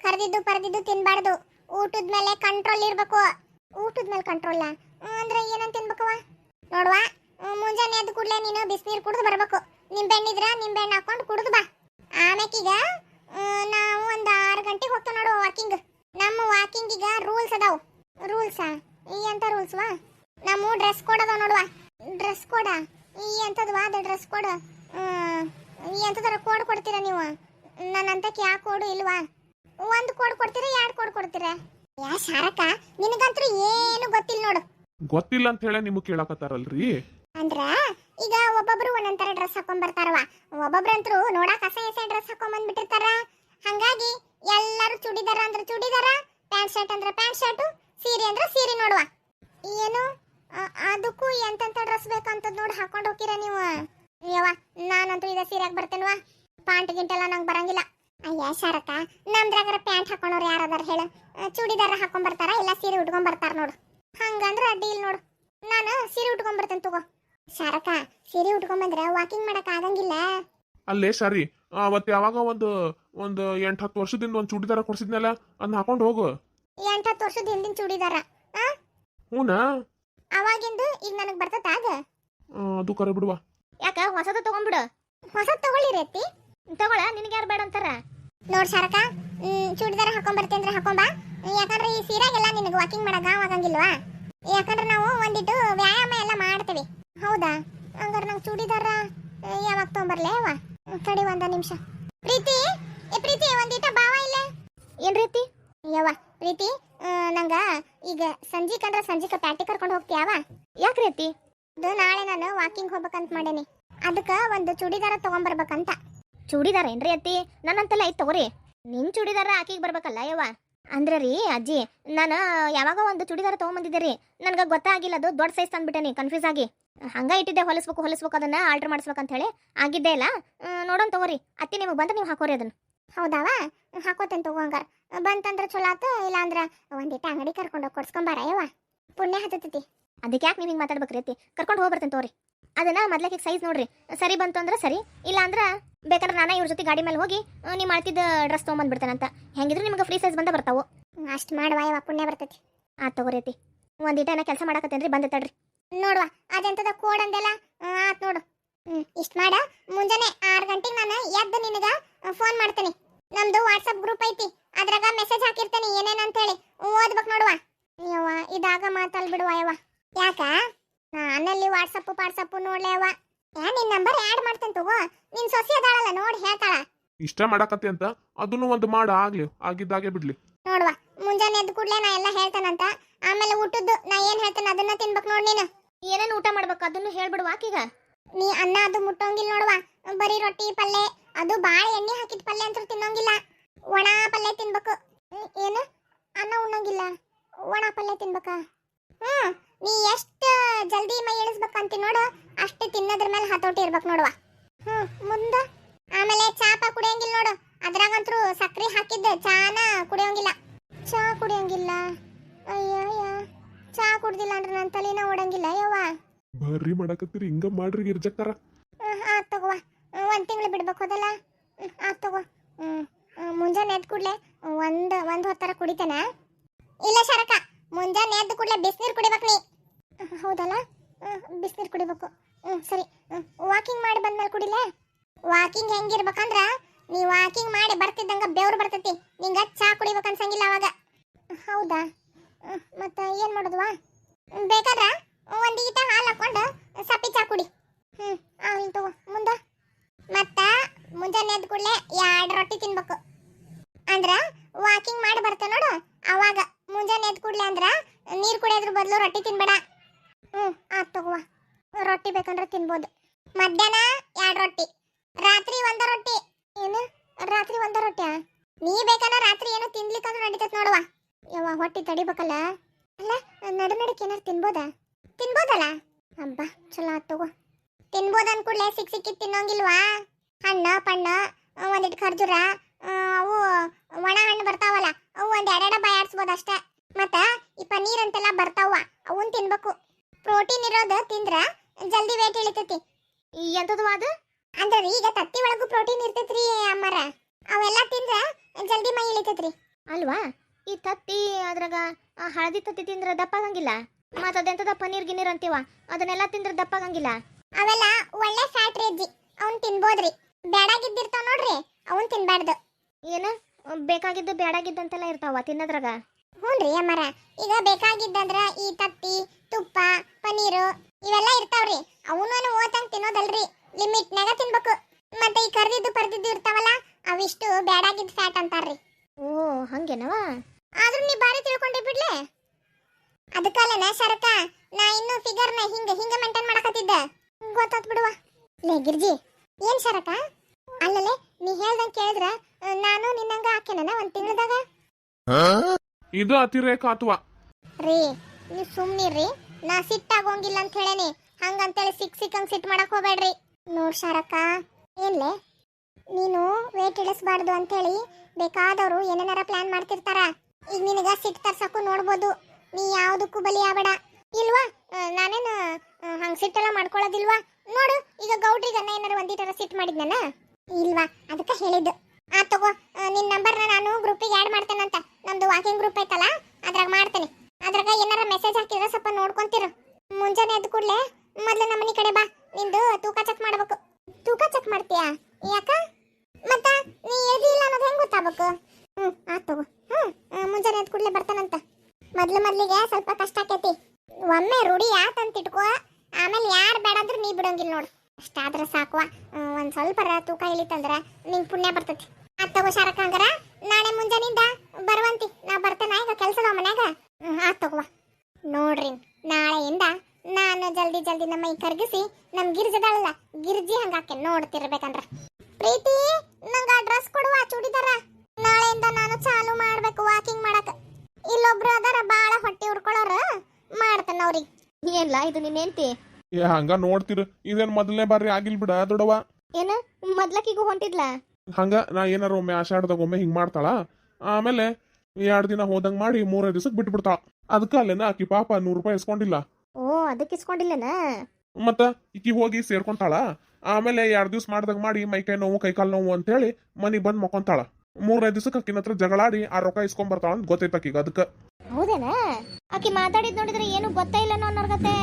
ಕರೆದಿದ್ದು ಪರದಿದ್ದು ತಿನ್ಬಾರ್ದು. ಊಟದ ಮೇಲೆ ಕಂಟ್ರೋಲ್ ಇರಬೇಕು. ಊಟದ ಮೇಲೆ ಕಂಟ್ರೋಲ್ ಅಂದ್ರೆ ಏನಂತ ತಿನ್ಬೇಕವ ನೋಡುವ ಮುಂಜಾನೆ ಎದ್ದು ಕೂಡಲೇ ನೀನು ಬಿಸಿನೀರು ಕುಡಿದು ಬರ್ಬೇಕು. ನಿಂಬೆಹಣ್ಣಿದ್ರ ನಿಂಬೆಹಣ್ಣು ಹಾಕೊಂಡು ಕುಡಿದು ಬಾ. ಆಮ್ಯಾಕೀಗ ಹ್ಮ್, ನಾವು ಒಂದು ಆರು ಗಂಟೆಗೆ ಹೋಗ್ತೇವೆ ನೋಡು ವಾಕಿಂಗ್ ನಮ್ಮ ವಾಕಿಂಗ್ ಈಗ ರೂಲ್ಸ್ ಅದಾವ. ರೂಲ್ಸಾ ಈ ಎಂಥ ರೂಲ್ಸ್ ವಾ? ನಮ್ಮ ಡ್ರೆಸ್ ಕೋಡ್ ಅದಾವ ನೋಡುವ. ಡ್ರೆಸ್ ಕೋಡ ಈ ಎಂತದ್ವಾ ಅದ ಡ್ರೆಸ್ ಕೋಡ್ ಈ ಎಂಥದಾರ ಕೋಡ್ ಕೊಡ್ತೀರಾ ನೀವು? ನನ್ನಂತಕ್ಕೆ ಯಾವ ಕೋಡು ಇಲ್ವಾ? ಒಂದು ಕೋಡ್ ಕೊಡ್ತೀರಾ ಎರಡು ಕೋಡ್ ಕೊಡ್ತೀರಾ? ಯಾ ಶಾರಕ ನಿನಗಂತೂ ಏನು ಗೊತ್ತಿಲ್ಲ ನೋಡು. ಗೊತ್ತಿಲ್ಲ ಅಂತ ಹೇಳಿ ನಿಮಗೆ ಕೇಳಕತ್ತಾರಲ್ರಿ? ಅಂದ್ರ ಈಗ ಒಬ್ಬೊಬ್ರು ಒಂದೊಂದರ ಡ್ರೆಸ್ ಹಾಕೊಂಡ್ ಬರ್ತಾರವ ಒಬ್ಬೊಬ್ರಂತ್ರು ನೋಡಕ್ ಹಸ ಹೆಸ ಡ್ರೆಸ್ ಹಾಕೊಂಡ್ ಬಂದ್ಬಿಟ್ಟಿರ್ತಾರ. ಹಂಗಾಗಿ ಎಲ್ಲರೂ ಚೂಡಿದಾರ ಅಂದ್ರ ಚೂಡಿದಾರ. ಪ್ಯಾಂಟ್ ಶರ್ಟ್ ಅಂದ್ರೆ ಪ್ಯಾಂಟ್ ಶರ್ಟು ಸೀರೆ ಅಂದ್ರೆ ಸೀರೆ ನೋಡುವ. ಏನು? ಅದಕ್ಕೂ ಎಂತೆಂತ ಡ್ರೆಸ್ ಬೇಕಂತ ನೋಡಿ ಹಾಕೊಂಡು ಹೋಗಿರ ನೀವು? ಯವ್ವ, ನಾನಂತೂ ಈಗ ಸೀರೆಯಾಗಿ ಬರ್ತೇನವ. ಪ್ಯಾಂಟ್ ಗಿಂಟೆಲ್ಲ ನಂಗೆ ಬರಂಗಿಲ್ಲ. ಅಯ್ಯ ಶಾರಕ ನಮ್ದ್ರಾಗರ ಪ್ಯಾಂಟ್ ಹಾಕೊಂಡವ್ರು ಯಾರದಾರ ಹೇಳು. ಚೂಡಿದಾರ ಹಾಕೊಂಡ್ ಬರ್ತಾರ ಇಲ್ಲ ಸೀರೆ ಉಟ್ಕೊಂಡ್ ಬರ್ತಾರ ನೋಡು. ಹಂಗಂದ್ರೆ ಅಡ್ಡಿ ಇಲ್ಲ ನೋಡು. ನಾನು ಸೀರೆ ಉಟ್ಕೊಂಡ್ ಬರ್ತೇನೆ ತಗೋ. ಶರಕ ಸೀರೆ ಉಟ್ಕೊಂಡ್ ಬಂದ್ರೆ ವಾಕಿಂಗ್ ಮಾಡಕ್ ಆಗಂಗಿಲ್ಲ. ಅಲ್ಲೇ ಸರಿ ಅವತ್ತು ಯಾವಾಗ ಒಂದು ಒಂದು ಎಂಟು ಹತ್ತು ವರ್ಷದಿಂದ ಒಂದು ಚೂಡಿದಾರ ಕೊಡ್ಸಿದ್ನಲ್ಲ ಅದನ್ನ ಹಾಕೊಂಡು ಹೋಗು. ಎಂಟತ್ತು ವರ್ಷದ ಹಿಂದಿನ ಚೂಡಿದಾರ ಹೂನಾ? ಅವಾಗಿಂದು ಈಗ ನನಗೆ ಬರ್ತದ ಆಗ? ಅದು ಕರೆ ಬಿಡುವ. ಯಾಕ ಹೊಸದ ತಗೊಂಡ್ಬಿಡು. ಹೊಸದ್ ತಗೊಳ್ಳಿ ರೀತಿ. ತಗೊಳ ನಿನಗೆ ಯಾರು ಬೇಡ ಅಂತಾರ? ನೋಡ್ ಶಾರಕ ಚೂಡಿದಾರ ಹಾಕೊಂಡ್ ಬರ್ತೇನ್ರಿ ಹಾಕೊಂಬಾ ಯಾಕಂದ್ರೆ ಈ ಸೀರೆಗೆಲ್ಲ ನಿನಗೆ ವಾಕಿಂಗ್ ಮಾಡಕ ಆಗಂಗಿಲ್ವಾ? ಯಾಕಂದ್ರೆ ನಾವು ಒಂದಿಟ್ಟು ವ್ಯಾಯಾಮ ಎಲ್ಲ ಮಾಡ್ತೀವಿ. ಹೌದಾ? ಹಂಗಾರೆ ನಂಗೆ ಚೂಡಿದಾರ ಯಾವಾಗ ತಗೊಂಬರ್ಲೇ ಅವ ತಡಿ ಒಂದ ನಿಮಿಷ. ಪ್ರೀತಿ? ಪ್ರೀತಿ ಒಂದಿಟ ಬಾವ ಇಲ್ಲ. ಏನ್ ರೀತಿ? ಯವ್ವ ಪ್ರೀತಿ ನಂಗ ಈಗ ಸಂಜೆ ಕಂಡ್ರ ಸಂಜಿಕ ಪ್ಯಾಟಿ ಕರ್ಕೊಂಡು ಹೋಗ್ತೀಯಾವ? ಯಾಕೆ ರೀತಿ? ಅದು ನಾಳೆ ನಾನು ವಾಕಿಂಗ್ ಹೋಗ್ಬೇಕಂತ ಮಾಡೇನಿ. ಅದಕ್ಕ ಒಂದು ಚೂಡಿದಾರ ತಗೊಂಬರ್ಬೇಕಂತ. ಚೂಡಿದಾರ ಏನ್ರಿ ಅತ್ತಿ? ನನ್ನಂತೆಲ್ಲ ಐತ್ ತಗೋರಿ. ನಿನ್ ಚೂಡಿದಾರ ಆಕಿಗೆ ಬರ್ಬೇಕಲ್ಲ ಯವ್ವ? ಅಂದ್ರ ರೀ ಅಜ್ಜಿ, ನಾನು ಯಾವಾಗ ಒಂದು ಚೂಡಿದಾರ ತೊಗೊಂಬಂದಿದ್ದೆ ರೀ. ನನಗೆ ಗೊತ್ತಾಗಿಲ್ಲ, ಅದು ದೊಡ್ಡ ಸೈಜ್ ತಂದ್ಬಿಟ್ಟೇನಿ ಕನ್ಫ್ಯೂಸ್ ಆಗಿ. ಹಂಗ ಇಟ್ಟಿದ್ದೆ, ಹೊಲಿಸ್ಬೇಕು ಹೊಲಿಸ್ಬೇಕು, ಅದನ್ನ ಆರ್ಡರ್ ಮಾಡಿಸ್ಬೇಕಂತ ಹೇಳಿ. ಆಗಿದ್ದೇ ಇಲ್ಲ. ನೋಡೋಣ ತಗೋರಿ. ಅತ್ತಿ, ನಿಮಗೆ ಬಂದು ನೀವು ಹಾಕೋರಿ ಅದನ್ನ. ಹೌದಾವ ಹಾಕೋತೇನೆ ತಗೋ ಬಂತಂದ್ರ ಚಲೋ ಆತು ಇಲ್ಲ ಅಂದ್ರೆ ಒಂದಿಟ್ಟು ಅಂಗಡಿ ಕರ್ಕೊಂಡು ಕೊಡ್ಸ್ಕೊಂಬಾರ ಯವ್ವ? ಪುಣ್ಯ ಹತ್ತತೈತಿ. ಅದಕ್ಕೆ ಯಾಕೆ ನೀವು ಹಿಂಗೆ ಮಾತಾಡ್ಬೇಕ್ರಿ ಅತ್ತಿ? ಕರ್ಕೊಂಡು ಹೋಗ್ಬರ್ತೇನೆ ತೋರಿ ಅದನ್ನ ಮೊದ್ಲಕ್ಕೆ ಸೈಜ್ ನೋಡ್ರಿ. ಸರಿ ಬಂತು ಅಂದ್ರೆ ಸರಿ. ಇಲ್ಲ ಅಂದ್ರೆ ಬೇಕಾದ್ರೆ ನಾನು ಇವ್ರ ಜೊತೆ ಗಾಡಿ ಮೇಲೆ ಹೋಗಿ ನೀವು ಮಾಡ್ತಿದ್ದ ಡ್ರೆಸ್ ತೊಗೊಂಬಂದ್ಬಿಡ್ತೇನಂತ ಹೆಂಗಿದ್ರು ನಿಮ್ಗೆ ಫ್ರೀ ಸೈಜ್ ಬಂದ ಬರ್ತಾವು. ಅಷ್ಟು ಮಾಡುವ ಯಾವ ಪುಣ್ಯ ಬರ್ತೈತಿ. ಆ ತಗೋರೈತಿ ಒಂದಿಟ ಏನೋ ಕೆಲಸ ಮಾಡಕತ್ತೇನ್ರಿ ಬಂದ ತಡ್ರಿ. ನೋಡುವ ಅದೆಂತದ ಕೋಡ್ ಅಂದೆಲ್ಲ? ಆತ್ ನೋಡು. ಹ್ಞೂ ಇಷ್ಟ ಮಾಡ. ಮುಂಜಾನೆ ಆರು ಗಂಟೆಗೆ ನಾನು ಎದ್ದು ನಿನಗ ಫೋನ್ ಮಾಡ್ತೇನೆ. ನಮ್ದು ವಾಟ್ಸಪ್ ಗ್ರೂಪ್ ಐತಿ. ಅದ್ರಾಗ ಮೆಸೇಜ್ ಹಾಕಿರ್ತೇನೆ ಏನೇನಂತ ಹೇಳಿ ಓದ್ಬೇಕು ನೋಡುವ. ಯವ್ವ ಇದಾಗ ಮಾತಲ್ ಬಿಡುವ ಯವ್ವ. ಯಾಕ? ನಾನಲ್ಲಿ ವಾಟ್ಸಪ್ ಪಾಟ್ಸಪ್ ನೋಡ್ಲೇವ ಏ ಯಾ ನಿನ್ ನಂಬರ್ ಆ್ಯಡ್ ಮಾಡ್ತೇನೆ ತಗೋ. ನಿನ್ ಸೊಸಿ ಅದಾಳಲ್ಲ ನೋಡಿ ಹೇಳ್ತಾಳ. ಇಷ್ಟ ಮಾಡಕತ್ತಿ ಅಂತ? ಅದನ್ನು ಒಂದು ಮಾಡ ಆಗ್ಲಿ. ಆಗಿದ್ದಾಗೆ ಬಿಡ್ಲಿ. ನೋಡುವ ಮುಂಜಾನೆ ಎದ್ದು ಕೂಡ್ಲೆ ನಾ ಎಲ್ಲ ಹೇಳ್ತಾನಂತ. ಆಮೇಲೆ ಊಟದ್ದು ನಾ ಏನ್ ಹೇಳ್ತೇನೆ ಅದನ್ನ ತಿನ್ಬೇಕು ನೋಡ್ ನೀನು. ಏನೇನು ಊಟ ಮಾಡ್ಬೇಕು ಅದನ್ನು ಹೇಳ್ಬಿಡುವ ಆಕೀಗ? ನೀ ಅನ್ನ ಅದು ಮುಟ್ಟೋಂಗಿಲ್ಲ ನೋಡುವ. ಬರೀ ರೊಟ್ಟಿ ಪಲ್ಲೆ. ಅದು ಬಾಳ ಎಣ್ಣೆ ಹಾಕಿದ ಪಲ್ಯ ಅಂತ ತಿನ್ನೋಂಗಿಲ್ಲ. ಒಣ ಪಲ್ಯ ತಿನ್ಬೇಕು. ಏನು? ಅನ್ನ ಉಣ್ಣಂಗಿಲ್ಲ. ಒಣ ಪಲ್ಯ ತಿನ್ಬೇಕಾ? ಹ್ಮ್ ನೀ ಎಷ್ಟು ಜಲ್ದಿ ಮೈ ಇಳಿಸ್ಬೇಕಂತ ನೋಡು. ಅಷ್ಟು ತಿನ್ನೋದ್ರ ಮೇಲೆ ಹತೋಟಿ ಇರ್ಬೇಕು ನೋಡುವ. ಹ್ಮ್ ಮುಂದ? ಆಮೇಲೆ ಚಾಪ ಕುಡಿಯಂಗಿಲ್ಲ ನೋಡು. ಅದ್ರಾಗಂತೂ ಸಕ್ಕರೆ ಹಾಕಿದ್ದ ಚಾನ ಕುಡಿಯೋಂಗಿಲ್ಲ. ಚಾ ಕುಡಿಯೋಂಗಿಲ್ಲ. ಅಯ್ಯಯ್ಯ. ಚಾ ಕುಡ್ದಿಲ್ಲ ಅಂದ್ರೆ ನನ್ನ ತಲೆನ ಓಡಂಗಿಲ್ಲ ಯವ್ವ. ಬರ್ರಿ ಮಾಡಕತ್ತೀರಿ. ಹಿಂಗ ಮಾಡ್ರಿ ಗಿರ್ಜಕ್ಕಾರ. ಹಾ ತಗೋವಾ ತಗೋವ. ಒಂದು ತಿಂಗಳು ಬಿಡ್ಬೇಕು ಹೋದಲ್ಲ ಆತ್ ತಗೋ. ಮುಂಜಾನೆ ಎದ್ದು ಕೂಡಲೇ ಒಂದು ಒಂದು ಹೊತ್ತರ ಕುಡಿತಾನೆ? ಇಲ್ಲ ಶರಕ, ಮುಂಜಾನೆ ಎದ್ದು ಕೂಡಲೇ ಬಿಸಿನೀರು ಕುಡಿಬೇಕು ನೀ. ಹೌದಲ್ಲ? ಬಿಸಿನೀರು ಕುಡಿಬೇಕು. ಹ್ಞೂ ಸರಿ. ವಾಕಿಂಗ್ ಮಾಡಿ ಬಂದ್ಮೇಲೆ ಕುಡಿಲೇ? ವಾಕಿಂಗ್ ಹೆಂಗಿರ್ಬೇಕಂದ್ರೆ ನೀ ವಾಕಿಂಗ್ ಮಾಡಿ ಬರ್ತಿದ್ದಂಗೆ ಬೆವ್ರು ಬರ್ತೈತಿ. ನಿಂಗೆ ಚಹಾ ಕುಡಿಬೇಕು ಅನ್ಸಂಗಿಲ್ಲ ಅವಾಗ. ಹೌದಾ? ಮತ್ತೆ ಏನು ಮಾಡೋದ್ವಾ? ಬೇಕಾದ್ರೆ ಒಂದು ಈಟ ಹಾಲು ಹಾಕೊಂಡು ಸಪ್ಪಿ ಚಾ ಕುಡಿ. ಹ್ಞೂ ಆಗಲಿ ತಗೋ. ಮುಂದ? ಮತ್ತ ಮುಂಜಾನೆ ಎದ್ದ ಕೂಡಲೇ ಎರಡು ರೊಟ್ಟಿ ತಿನ್ಬೇಕು. ಅಂದ್ರ ವಾಕಿಂಗ್ ಮಾಡಿ ಬರ್ತ ನೋಡು. ಅವಾಗ ಮುಂಜಾನೆ ಎದ್ದ ಕೂಡಲೇ ಅಂದ್ರ ನೀರು ಕುಡಿಯೋದ್ರ ಬದಲು ರೊಟ್ಟಿ ತಿನ್ಬೇಡ. ಹ್ಞೂ ಆತ್ ತಗೋವ. ರೊಟ್ಟಿ ಬೇಕಂದ್ರೆ ತಿನ್ಬೋದು. ಮಧ್ಯಾಹ್ನ ಎರಡು ರೊಟ್ಟಿ, ರಾತ್ರಿ ಒಂದ ರೊಟ್ಟಿ. ಏನು? ರಾತ್ರಿ ಒಂದ ರೊಟ್ಟಿ ನೀ ಬೇಕಂದ್ರೆ ರಾತ್ರಿ ಏನು ತಿನ್ಲಿಕ್ಕಂದ್ರೆ ನಡೀತೈತೆ ನೋಡುವ. ಯವ್ವ, ಹೊಟ್ಟಿ ತಡಿಬೇಕಲ್ಲ? ಅಲ್ಲ, ನಡು ನಡಕ್ಕೆ ಏನಾರು ತಿನ್ಬೋದಾ? ತಿನ್ಬೋದಲ್ಲ? ಹಬ್ಬ ಚಲೋ ಆತ್ ತಗೋ. ತಿನ್ಬೋದ್ ಅನ್ಕೂಡ್ಲೆ ಸಿಕ್ ಸಿಕ್ಕಿ ತಿನ್ನೋಂಗಿಲ್ವಾ? ಹಣ್ಣ, ಪಣ್ಣ ಒಂದಿಟ್ಟು ಒಂದಿಟ್ ಖರ್ಜೂರ ಅವು ಒಣ ಹಣ್ಣು ಬರ್ತಾವಲ್ಲ, ಅವು ಒಂದು ಎರಡೆರಡ ಬಾಯ್ ಆಡ್ಸ್ಬೋದು ಅಷ್ಟೇ. ಮತ್ತ ಈ ಪನ್ನೀರ್ ಅಂತೆಲ್ಲ ಬರ್ತಾವ ಅವನ್ ತಿನ್ಬೇಕು. ಪ್ರೋಟೀನ್ ಇರೋದು ತಿಂದ್ರ ಜಲ್ದಿ ವೇಟ್ ಇಳಿತೈತಿ. ಎಂತದು ಅದು ಅಂದ್ರೆ ಈಗ ತತ್ತಿ ಒಳಗೂ ಪ್ರೋಟೀನ್ ಇರ್ತೈತ್ರಿ ಅಮ್ಮರ. ಅವೆಲ್ಲ ತಿಂದ್ರ ಜಲ್ದಿ ಮೈ ಇಳಿತೈತ್ರಿ. ಅಲ್ವಾ? ಈ ತತ್ತಿ ಅದ್ರಾಗ ಹಳದಿ ತತ್ತಿ ತಿಂದ್ರ ದಪ್ಪ ಆಗಂಗಿಲ್ಲ ಅದೆಂತದ ಪನ್ನೀರ್ ಗಿನ್ನೀರ್ ಅಂತೀವ? ಅದನ್ನೆಲ್ಲ ತಿಂದ್ರ ದಪ್ಪಾಗಂಗಿಲ್ಲ? ಅವೆಲ್ಲ ಒಳ್ಳೆ ಫ್ಯಾಟ್ ರೀ ಅಜ್ಜಿ. ಅವ್ನ್ ತಿನ್ಬೋದ್ರಿ. ಬೇಡಾಗಿದ್ದಿರ್ತಾವ ನೋಡ್ರಿ ಅವನ್ ತಿನ್ಬಾರ್ದು. ಏನು? ಬೇಕಾಗಿದ್ದು ಬೇಡಾಗಿದ್ದಂತೆಲ್ಲ ಇರ್ತಾವ ತಿನ್ನದ್ರಾಗ? ರೀ ಅಮ್ಮರ. ಈಗ ಬೇಕಾಗಿದ್ದಂದ್ರ ಈ ತತ್ತಿ ತುಪ್ಪ ಪನ್ನೀರು ಇವೆಲ್ಲ ಇರ್ತಾವ್ರಿ. ಅವನು ಓತಂಗ್ ತಿನ್ನೋದಲ್ರಿ. ಲಿಮಿಟ್ನಾಗ ತಿನ್ಬೇಕು. ಮತ್ತೆ ಈ ಕರ್ದಿದ್ದು ಪರ್ದಿದ್ದು ಇರ್ತಾವಲ್ಲ ಅವಿಷ್ಟು ಬೇಡಾಗಿದ್ದ ಫ್ಯಾಟ್ ಅಂತಾರ್ರಿ. ಓ ಹಂಗೇನವ? ಆದ್ರೂ ನೀ ಬಾರಿ ತಿಳ್ಕೊಂಡಿ ಬಿಡ್ಲೆ. ಅದಕ್ಕಲ್ಲನ ಶರಕ ನಾ ಇನ್ನು ಫಿಗರ್ನ ಹಿಂಗ ಹಿಂಗ ಮೇಂಟೈನ್ ಮಾಡಕತ್ತಿದ್ದ. ಗೊತ್ತಾತ್ ಬಿಡುವ. ಲೇ ಗಿರ್ಜಿ ಏನ್ ಶರಕ ಅಲ್ಲಲೆ ನೀ ಹೇಳ್ದಂಗ್ ಕೇಳಿದ್ರ ನಾನು ನಿನ್ನಂಗ ಹಾಕೇನ ಒಂದ್ ತಿಂಗಳದಾಗ? ಇದು ಅತಿರೇಕ ಅಥವಾ ರೀ ನೀವು ಸುಮ್ನಿರ್ರಿ ನಾ ಸಿಟ್ಟಾಗೋಂಗಿಲ್ಲ ಅಂತ ಹೇಳೇನಿ. ಹಂಗಂತೇಳಿ ಸಿಕ್ ಸಿಕ್ಕಂಗ್ ಸಿಟ್ ಮಾಡಕ್ ಹೋಗ್ಬೇಡ್ರಿ. ನೋಡ್ ಶಾರಕ್ಕ ಏನ್ಲೆ ನೀನು ವೇಟ್ ಇಳಿಸ್ಬಾರ್ದು ಅಂತೇಳಿ ಬೇಕಾದವರು ಏನೇನಾರ ಪ್ಲಾನ್ ಮಾಡ್ತಿರ್ತಾರ. ಈಗ ನಿನಗ ಸಿಟ್ ತರ್ಸಕ್ಕೂ ನೋಡ್ಬೋದು. ನೀ ಯಾವ್ದಕ್ಕೂ ಬಲಿ ಆಗ್ಬೇಡ. ಇಲ್ವಾ? ಆ, ನಾನೇನು ಹಂಗ್ ಸಿಟ್ಟೆಲ್ಲ ಮಾಡ್ಕೊಳ್ಳೋದಿಲ್ವಾ? ನೋಡು ಈಗ ಗೌಡ್ರಿಗೆ ಅನ್ನ ಒಂದೇ ಥರ ಸಿಟ್ ಮಾಡಿದ್ನಲ್ಲ? ಇಲ್ವಾ? ಅದಕ್ಕೆ ಹೇಳಿದ್ದು. ಆ ತಗೋ ಆ, ನಿನ್ ನಂಬರ್ನ ನಾನು ಗ್ರೂಪಿಗೆ ಆ್ಯಡ್ ಮಾಡ್ತೇನಂತ. ನಮ್ದು ವಾಕಿಂಗ್ ಗ್ರೂಪ್ ಐತಲ್ಲ ಅದ್ರಾಗ ಮಾಡ್ತೇನೆ. ಅದ್ರಾಗ ಏನಾರ ಮೆಸೇಜ್ ಹಾಕಿದ್ರೆ ಸ್ವಲ್ಪ ನೋಡ್ಕೊಂತಿರು. ಮುಂಜಾನೆ ಎದ್ದ ಕೂಡಲೇ ಮೊದ್ಲು ನಮ್ಮ ಮನೆ ಕಡೆ ಬಾ ನಿಂದು ತೂಕ ಚೆಕ್ ಮಾಡ್ಬೇಕು. ತೂಕ ಚೆಕ್ ಮಾಡ್ತೀಯಾ? ಯಾಕ? ಮತ್ತ ನೀ ಎದಿಲ್ಲ ಅನ್ನೋದು ಹೆಂಗ್ ಗೊತ್ತಾಗ್ಬೇಕು? ಹ್ಞೂ ಆತ್ ತಗೋ. ಆ, ಮುಂಜಾನೆ ಎದ್ದ ಕೂಡಲೇ ಬರ್ತಾನಂತ. ಮೊದ್ಲು ಮೊದ್ಲಿಗೆ ಸ್ವಲ್ಪ ಕಷ್ಟ ಆಕೈತಿ. ಒಮ್ಮೆ ರೂಢಿ ಆತಂತ ಇಟ್ಕೋ. ಆಮೇಲೆ ಯಾರು ಬೇಡಂದ್ರೂ ನೀ ಬಿಡೋಂಗಿಲ್ಲ ನೋಡು. ಅಷ್ಟಾದ್ರೆ ಸಾಕುವ ಒಂದ್ ಸ್ವಲ್ಪ ತೂಕ ಇಳಿತಂದ್ರ ನಿಂಗೆ ಪುಣ್ಯ ಬರ್ತೈತಿ. ಅತ್ತ ತಗೋ ಶಾರಕ ಹಂಗಾರ. ನಾಳೆ ಮುಂಜಾನಿಂದ ಬರುವಂತಿ. ನಾ ಬರ್ತೇನೆ ಈಗ ಕೆಲಸದ ಮನ್ಯಾಗ? ಆತ್ ತಗೋ. ನೋಡ್ರಿ ನಾಳೆಯಿಂದ ನಾನು ಜಲ್ದಿ ಜಲ್ದಿ ನಮ್ಮ ಈ ಕರ್ಗಿಸಿ ನಮ್ ಗಿರ್ಜದಲ್ಲ ಗಿರ್ಜಿ ಹಂಗಾಕೆ ನೋಡ್ತಿರ್ಬೇಕಂದ್ರ ಪ್ರೀತಿ ನಂಗೆ ಆ ಡ್ರೆಸ್ ಕೊಡುವ ಚೂಡಿದಾರ ನಾಳೆಯಿಂದ ನಾನು ಚಾಲು ಮಾಡ್ಬೇಕು ವಾಕಿಂಗ್ ಮಾಡಕ ಇಲ್ಲೊಬ್ರು ಅದಾರ ಬಾಳ ಹೊಟ್ಟೆ ಉರ್ಕೊಳ್ಳೋರು ಮಾಡ್ತಾನ ಅವ್ರಿಗೆ ಏನ್ಲ ಇದು ನಿನ್ನೆಂತಿ ಏ ಹಂಗ ನೋಡ್ತಿರು. ಇದೇನ್ ಮೊದಲನೇ ಬಾರಿ ಆಗಿಲ್ ಬಿಡ ದೊಡವ ಏನ? ಮೊದ್ಲಕ್ಕಿಗೂ ಹೊಂಟಿದ್ಲ? ಹಂಗ ನಾ ಏನಾರ ಒಮ್ಮೆ ಆಷಾಢದಾಗ ಒಮ್ಮೆ ಹಿಂಗ್ ಮಾಡ್ತಾಳ? ಆಮೇಲೆ ಎರಡ್ ದಿನ ಹೋದಂಗ್ ಮಾಡಿ ಮೂರೇ ಬಿಟ್ಟು ಬಿಟ್ಬಿಡ್ತಾಳ. ಅದಕ್ಕ ಅಲ್ಲೇನ ಆಕಿ ಪಾಪ ನೂರು ರೂಪಾಯಿ ಇಸ್ಕೊಂಡಿಲ್ಲ. ಓ ಅದಕ್ಕೆ ಇಸ್ಕೊಂಡಿಲ್ಲನ? ಮತ್ತ ಈಕಿ ಹೋಗಿ ಸೇರ್ಕೊಂತಾಳ? ಆಮೇಲೆ ಎರಡ್ ದಿವ್ಸ ಮಾಡ್ದಾಗ ಮಾಡಿ ಮೈಕೈ ನೋವು ಕೈಕಾಲ್ ನೋವು ಅಂತೇಳಿ ಮನಿ ಬಂದ್ ಮಕ್ಕೊಂತಾಳ. ಮೂರನೇ ದಿವಸಕ್ಕೆ ಅಕ್ಕಿನ ಹತ್ರ ಜಗಳಾಡಿ ಆ ರೊಕ್ಕ ಇಸ್ಕೊಂಡ್ ಬರ್ತಾಳ ಅಂತ ಗೊತ್ತೈತ ಆಕಿಗ ಅದಕ್ಕ ಹೌದೇನ? ಅಕ್ಕಿ ಮಾತಾಡಿದ್ ನೋಡಿದ್ರೆ ಏನು ಗೊತ್ತೇ ಇಲ್ಲ ಅನ್ನೋರ್ಗತೆ.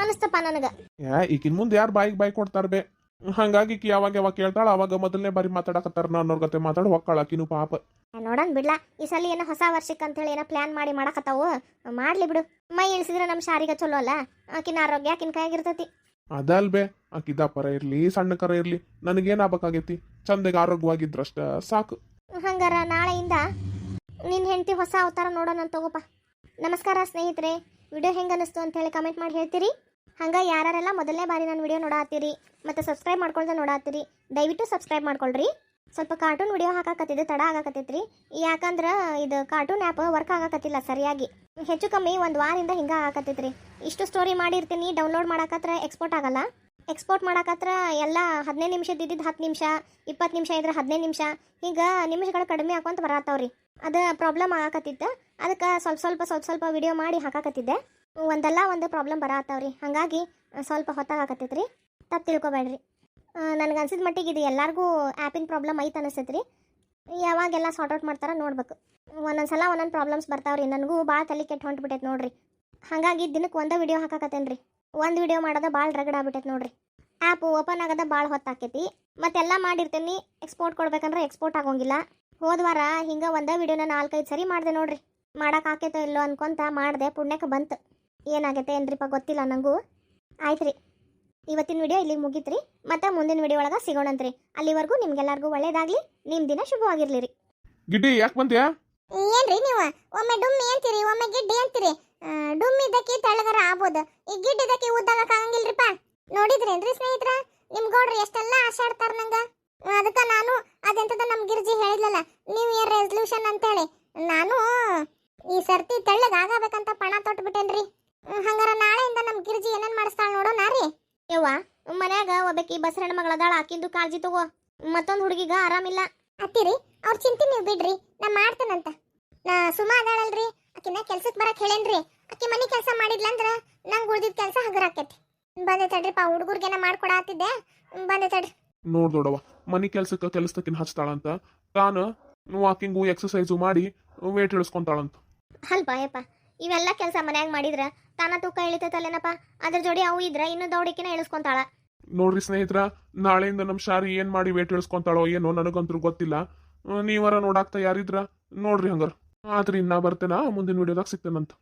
ಅನಿಸ್ತಪ್ಪ ನನಗ. ಯಾ ಈಕಿನ್ ಮುಂದೆ ಯಾರು ಬಾಯಿಗೆ ಬಾಯಿ ಕೊಡ್ತಾರ ಬೇ? ಹಂಗಾಗಿ ಈಕಿ ಯಾವಾಗ ಯಾವಾಗ ಕೇಳ್ತಾಳ ಅವಾಗ ಮೊದಲನೇ ಬಾರಿ ಮಾತಾಡಕತ್ತಾರ ನಾ ಅನ್ನೋರ್ ಗತೆ ಮಾತಾಡಿ ಹೊಕ್ಕಾಳ ಆಕಿನು ಪಾಪ. ನೋಡನ್ ಬಿಡ್ಲಾ ಈ ಸಲ ಏನೋ ಹೊಸ ವರ್ಷಕ್ಕೆ ಅಂತ ಹೇಳಿ ಏನೋ ಪ್ಲಾನ್ ಮಾಡಿ ಮಾಡಕತ್ತಾವು. ಮಾಡ್ಲಿ ಬಿಡು. ಮೈ ಇಳಿಸಿದ್ರೆ ನಮ್ಮ ಶಾರಿಗೆ ಚಲೋ ಅಲ್ಲ. ಆಕಿನ ಆರೋಗ್ಯ ಆಕಿನ ಕೈಯಾಗಿರ್ತೈತಿ ಅದಲ್ ಬೇ ಆಕಿ ದಪ್ಪರ ಇರ್ಲಿ ಸಣ್ಣ ಕರ ಇರ್ಲಿ ನನಗೇನ್ ಆಗ್ಬೇಕಾಗೈತಿ? ಚಂದಗೆ ಆರೋಗ್ಯವಾಗಿದ್ರಷ್ಟ ಸಾಕು. ಹಂಗಾರ ನಾಳೆಯಿಂದ ನಿನ್ನ ಹೆಂಡತಿ ಹೊಸ ಅವತಾರ ನೋಡೋಣ ತಗೋಪ ನಮಸ್ಕಾರ ಸ್ನೇಹಿತರೆ. ವಿಡಿಯೋ ಹೆಂಗೆ ಅನಿಸ್ತು ಅಂತ ಹೇಳಿ ಕಮೆಂಟ್ ಮಾಡಿ ಹೇಳ್ತೀರಿ. ಹಂಗೆ ಯಾರೆಲ್ಲ ಮೊದಲನೇ ಬಾರಿ ನಾನು ವಿಡಿಯೋ ನೋಡಾತ್ತೀರಿ ಮತ್ತು ಸಬ್ಸ್ಕ್ರೈಬ್ ಮಾಡ್ಕೊಳ್ದೆ ನೋಡಾತ್ತೀರಿ, ದಯವಿಟ್ಟು ಸಬ್ಸ್ಕ್ರೈಬ್ ಮಾಡ್ಕೊಳ್ರಿ. ಸ್ವಲ್ಪ ಕಾರ್ಟೂನ್ ವಿಡಿಯೋ ಹಾಕಾಕತ್ತಿದ್ದು, ತಡ ಆಗಾಕತ್ತೈತ್ರಿ ಯಾಕಂದ್ರೆ ಇದು ಕಾರ್ಟೂನ್ ಆ್ಯಪ್ ವರ್ಕ್ ಆಗಾಕತ್ತಿಲ್ಲ ಸರಿಯಾಗಿ. ಹೆಚ್ಚು ಕಮ್ಮಿ ಒಂದು ವಾರದಿಂದ ಹಿಂಗೆ ಆಗಾಕತ್ತೈತ್ರಿ ಇಷ್ಟು ಸ್ಟೋರಿ ಮಾಡಿರ್ತೀನಿ ಡೌನ್ಲೋಡ್ ಮಾಡಾಕತ್ರ ಎಕ್ಸ್ಪೋರ್ಟ್ ಆಗಲ್ಲ. ಎಕ್ಸ್ಪೋರ್ಟ್ ಮಾಡಾಕತ್ರ ಎಲ್ಲ ಹದಿನೈದು ನಿಮಿಷದ ಇದ್ದಿದ್ದು ಹತ್ತು ನಿಮಿಷ, ಇಪ್ಪತ್ತು ನಿಮಿಷ ಇದ್ರೆ ಹದಿನೈದು ನಿಮಿಷ. ಈಗ ನಿಮಿಷಗಳು ಕಡಿಮೆ ಹಾಕೊಂತ ಬರತ್ತವ್ರಿ ಅದು ಪ್ರಾಬ್ಲಮ್ ಆಗಾಕತ್ತಿತ್ತು ಅದಕ್ಕೆ ಸ್ವಲ್ಪ ಸ್ವಲ್ಪ ಸ್ವಲ್ಪ ಸ್ವಲ್ಪ ವಿಡಿಯೋ ಮಾಡಿ ಹಾಕಾಕತ್ತಿದ್ದೆ. ಒಂದಲ್ಲ ಒಂದು ಪ್ರಾಬ್ಲಮ್ ಬರತ್ತಾವ್ರಿ ಹಾಗಾಗಿ ಸ್ವಲ್ಪ ಹೊತ್ತಾಗಕತ್ತೈತ್ರಿ ತಪ್ಪು ತಿಳ್ಕೊಬೇಡ್ರಿ. ನನಗೆ ಅನ್ಸಿದ ಮಟ್ಟಿಗೆ ಇದು ಎಲ್ಲರಿಗೂ ಆ್ಯಪಿನ ಪ್ರಾಬ್ಲಮ್ ಐತೆ ಅನಿಸ್ತೈತ್ರಿ ಯಾವಾಗೆಲ್ಲ ಸಾರ್ಟ್ ಔಟ್ ಮಾಡ್ತಾರ ನೋಡ್ಬೇಕು. ಒಂದೊಂದು ಸಲ ಒಂದೊಂದು ಪ್ರಾಬ್ಲಮ್ಸ್ ಬರ್ತಾವ್ರಿ. ನನಗೂ ಭಾಳ ತಲೆ ಕೆಟ್ಟು ಹೊಂಟ್ಬಿಟ್ಟೈತೆ ನೋಡ್ರಿ. ಹಾಗಾಗಿ ದಿನಕ್ಕೆ ಒಂದೇ ವಿಡಿಯೋ ಹಾಕಾಕತ್ತೇನೆ ರೀ ಒಂದು ವಿಡಿಯೋ ಮಾಡೋದು ಭಾಳ ರಗಡ ಆಗ್ಬಿಟ್ಟೈತೆ ನೋಡ್ರಿ. ಆ್ಯಪ್ ಓಪನ್ ಆಗೋದ ಭಾಳ ಹೊತ್ತಾಕೈತಿ ಮತ್ತೆಲ್ಲ ಮಾಡಿರ್ತೀನಿ. ಎಕ್ಸ್ಪೋರ್ಟ್ ಕೊಡ್ಬೇಕಂದ್ರೆ ಎಕ್ಸ್ಪೋರ್ಟ್ ಆಗೋಂಗಿಲ್ಲ. ಹೋದ ವಾರ ಹಿಂಗೆ ಒಂದೇ ವಿಡಿಯೋನ ನಾಲ್ಕೈದು ಸರಿ ಮಾಡಿದೆ ನೋಡ್ರಿ. ಮಾಡಕ್ಕೆ ಆಕೈತೋ ಇಲ್ಲೋ ಅನ್ಕೊಂತ ಮಾಡಿದೆ ಪುಣ್ಯಕ್ಕೆ ಬಂತು. ಏನಾಗೈತೆ ಏನ್ರಿಪ್ಪ ಗೊತ್ತಿಲ್ಲ ನನಗೂ ಆಯ್ತು ರೀ ಇವತ್ತಿನ ವಿಡಿಯೋ ಇಲ್ಲಿಗೆ ಮುಗೀತ್ರಿ. ಮತ್ತೆ ಮುಂದಿನ ವಿಡಿಯೋ ಒಳಗೆ ಸಿಗೋಣಂತ್ರಿ. ಅಲ್ಲಿವರೆಗೂ ನಿಮ್ಗೆಲ್ಲರಿಗೂ ಒಳ್ಳೇದಾಗಲಿ ನಿಮ್ಮ ದಿನ ಶುಭವಾಗಿರ್ಲಿ ರೀ ಗಿಡ್ಡಿ ಯಾಕೆ ಬಂದ್ಯಾ? ಏನ್ರಿ ನೀವು? ಒಮ್ಮೆ ಡುಮ್ಮಿ ಅಂತೀರಿ ಒಮ್ಮೆ ಗಿಡ್ಡಿ ಅಂತೀರಿ? ಡುಮ್ಮಿ ಇದಕ್ಕೆ ತೆಳ್ಳಗರ ಆಗ್ಬೋದು. ಈ ಗಿಡ್ಡಿ ಇದಕ್ಕೆ ಉದ್ದಾಗಕ್ಕೆ ನೋಡಿದ್ರಿ ನೋಡಿದ್ರೇನ್ರಿ ಸ್ನೇಹಿತರ? ನಿಮ್ ಗೌಡ್ರು ಎಷ್ಟೆಲ್ಲ ಆಶಾಡ್ತಾರ ನಂಗ. ಅದಕ್ಕೆ ನಾನು ಅದೆಂತದ ನಮ್ ಗಿರ್ಜಿ ಹೇಳಿದ್ಲಲ್ಲ ನ್ಯೂ ಇಯರ್ ರೆಸಲ್ಯೂಷನ್ ಅಂತೇಳಿ. ನಾನು ಈ ಸರ್ತಿ ತೆಳ್ಳಗ ಆಗಬೇಕಂತ ಪಣ ತೊಟ್ಬಿಟ್ಟೇನ್ರಿ? ಹಂಗಾರ ನಾಳೆಯಿಂದ ನಮ್ ಗಿರ್ಜಿ ಏನೇನ್ ಮಾಡಿಸ್ತಾಳ ನೋಡೋಣ ರೀ. ಯವ್ವ ಮನ್ಯಾಗ ಒಬ್ಬಕಿ ಬಸರಣ್ಣ ಮಗಳದಾಳ ಆಕಿಂದು ಕಾಳಜಿ ತಗೋ. ಮತ್ತೊಂದು ಹುಡುಗಿಗ ಆರಾಮಿಲ್ಲ. ಅತ್ತಿರಿ ಅವ್ರ ಚಿಂತೆ ನೀವು ಬಿಡ್ರಿ ನಾ ಮಾಡ್ತೇನಂತ. ನಾ ಸುಮಾ ಅದಾಳಲ್ರಿ ಆಕಿನ ಕೆಲ್ಸಕ್ಕೆ ಬರಕ್ ಹೇಳೇನ್ರಿ. ಆಕಿ ಮನಿ ಕೆಲಸ ಮಾಡಿದ್ಲಂದ್ರ ನಂಗೆ ಉಳ್ದಿದ್ ಕೆಲಸ ಹಗರ ಆಕೈತಿ ಬಂದೆ ಪಾ ಹುಡುಗರ್ಗೆನ ಮಾಡ್ಕೊಡಾತಿದ್ದೆ ಬಂದೆ ತಡ್ರಿ. ನೋಡ್ ದೊಡವ ಮನಿ ಕೆಲ್ಸಕ್ಕೆ ಕೆಲಸದಕ್ಕಿನ ಹಚ್ತಾಳಂತ. ತಾನು ವಾಕಿಂಗು ಎಕ್ಸಸೈಸು ಮಾಡಿ ವೇಟ್ ಇಳಿಸ್ಕೊಂತಾಳಂತ. ಅಲ್ಪ ಬಾಯಪ್ಪ ಇವೆಲ್ಲ ಕೆಲಸ ಮನ್ಯಾಗ ಮಾಡಿದ್ರ ತಾನ ತೂಕ ಇಳಿತೈತಲ್ಲೇನಪ್ಪ? ಅದ್ರ ಜೋಡಿ ಅವು ಇದ್ರ ಇನ್ನೂ ದೌಡಿಕಿನ ಇಳಿಸ್ಕೊಂತಾಳ. ನೋಡ್ರಿ ಸ್ನೇಹಿತರ, ನಾಳೆಯಿಂದ ನಮ್ಮ ಶಾರಿ ಏನ್ ಮಾಡಿ ವೇಟ್ ಇಳಿಸ್ಕೊಂತಾಳೋ ಏನೋ ನನಗಂತೂ ಗೊತ್ತಿಲ್ಲ. ನೀವರ ನೋಡಾಕ್ತ ಯಾರಿದ್ರ? ನೋಡ್ರಿ ಹಂಗಾರ. ಆದ್ರೆ ಇನ್ನ ಬರ್ತೇನಾ? ಮುಂದಿನ ವಿಡಿಯೋದಾಗ ಸಿಗ್ತೇನಂತ.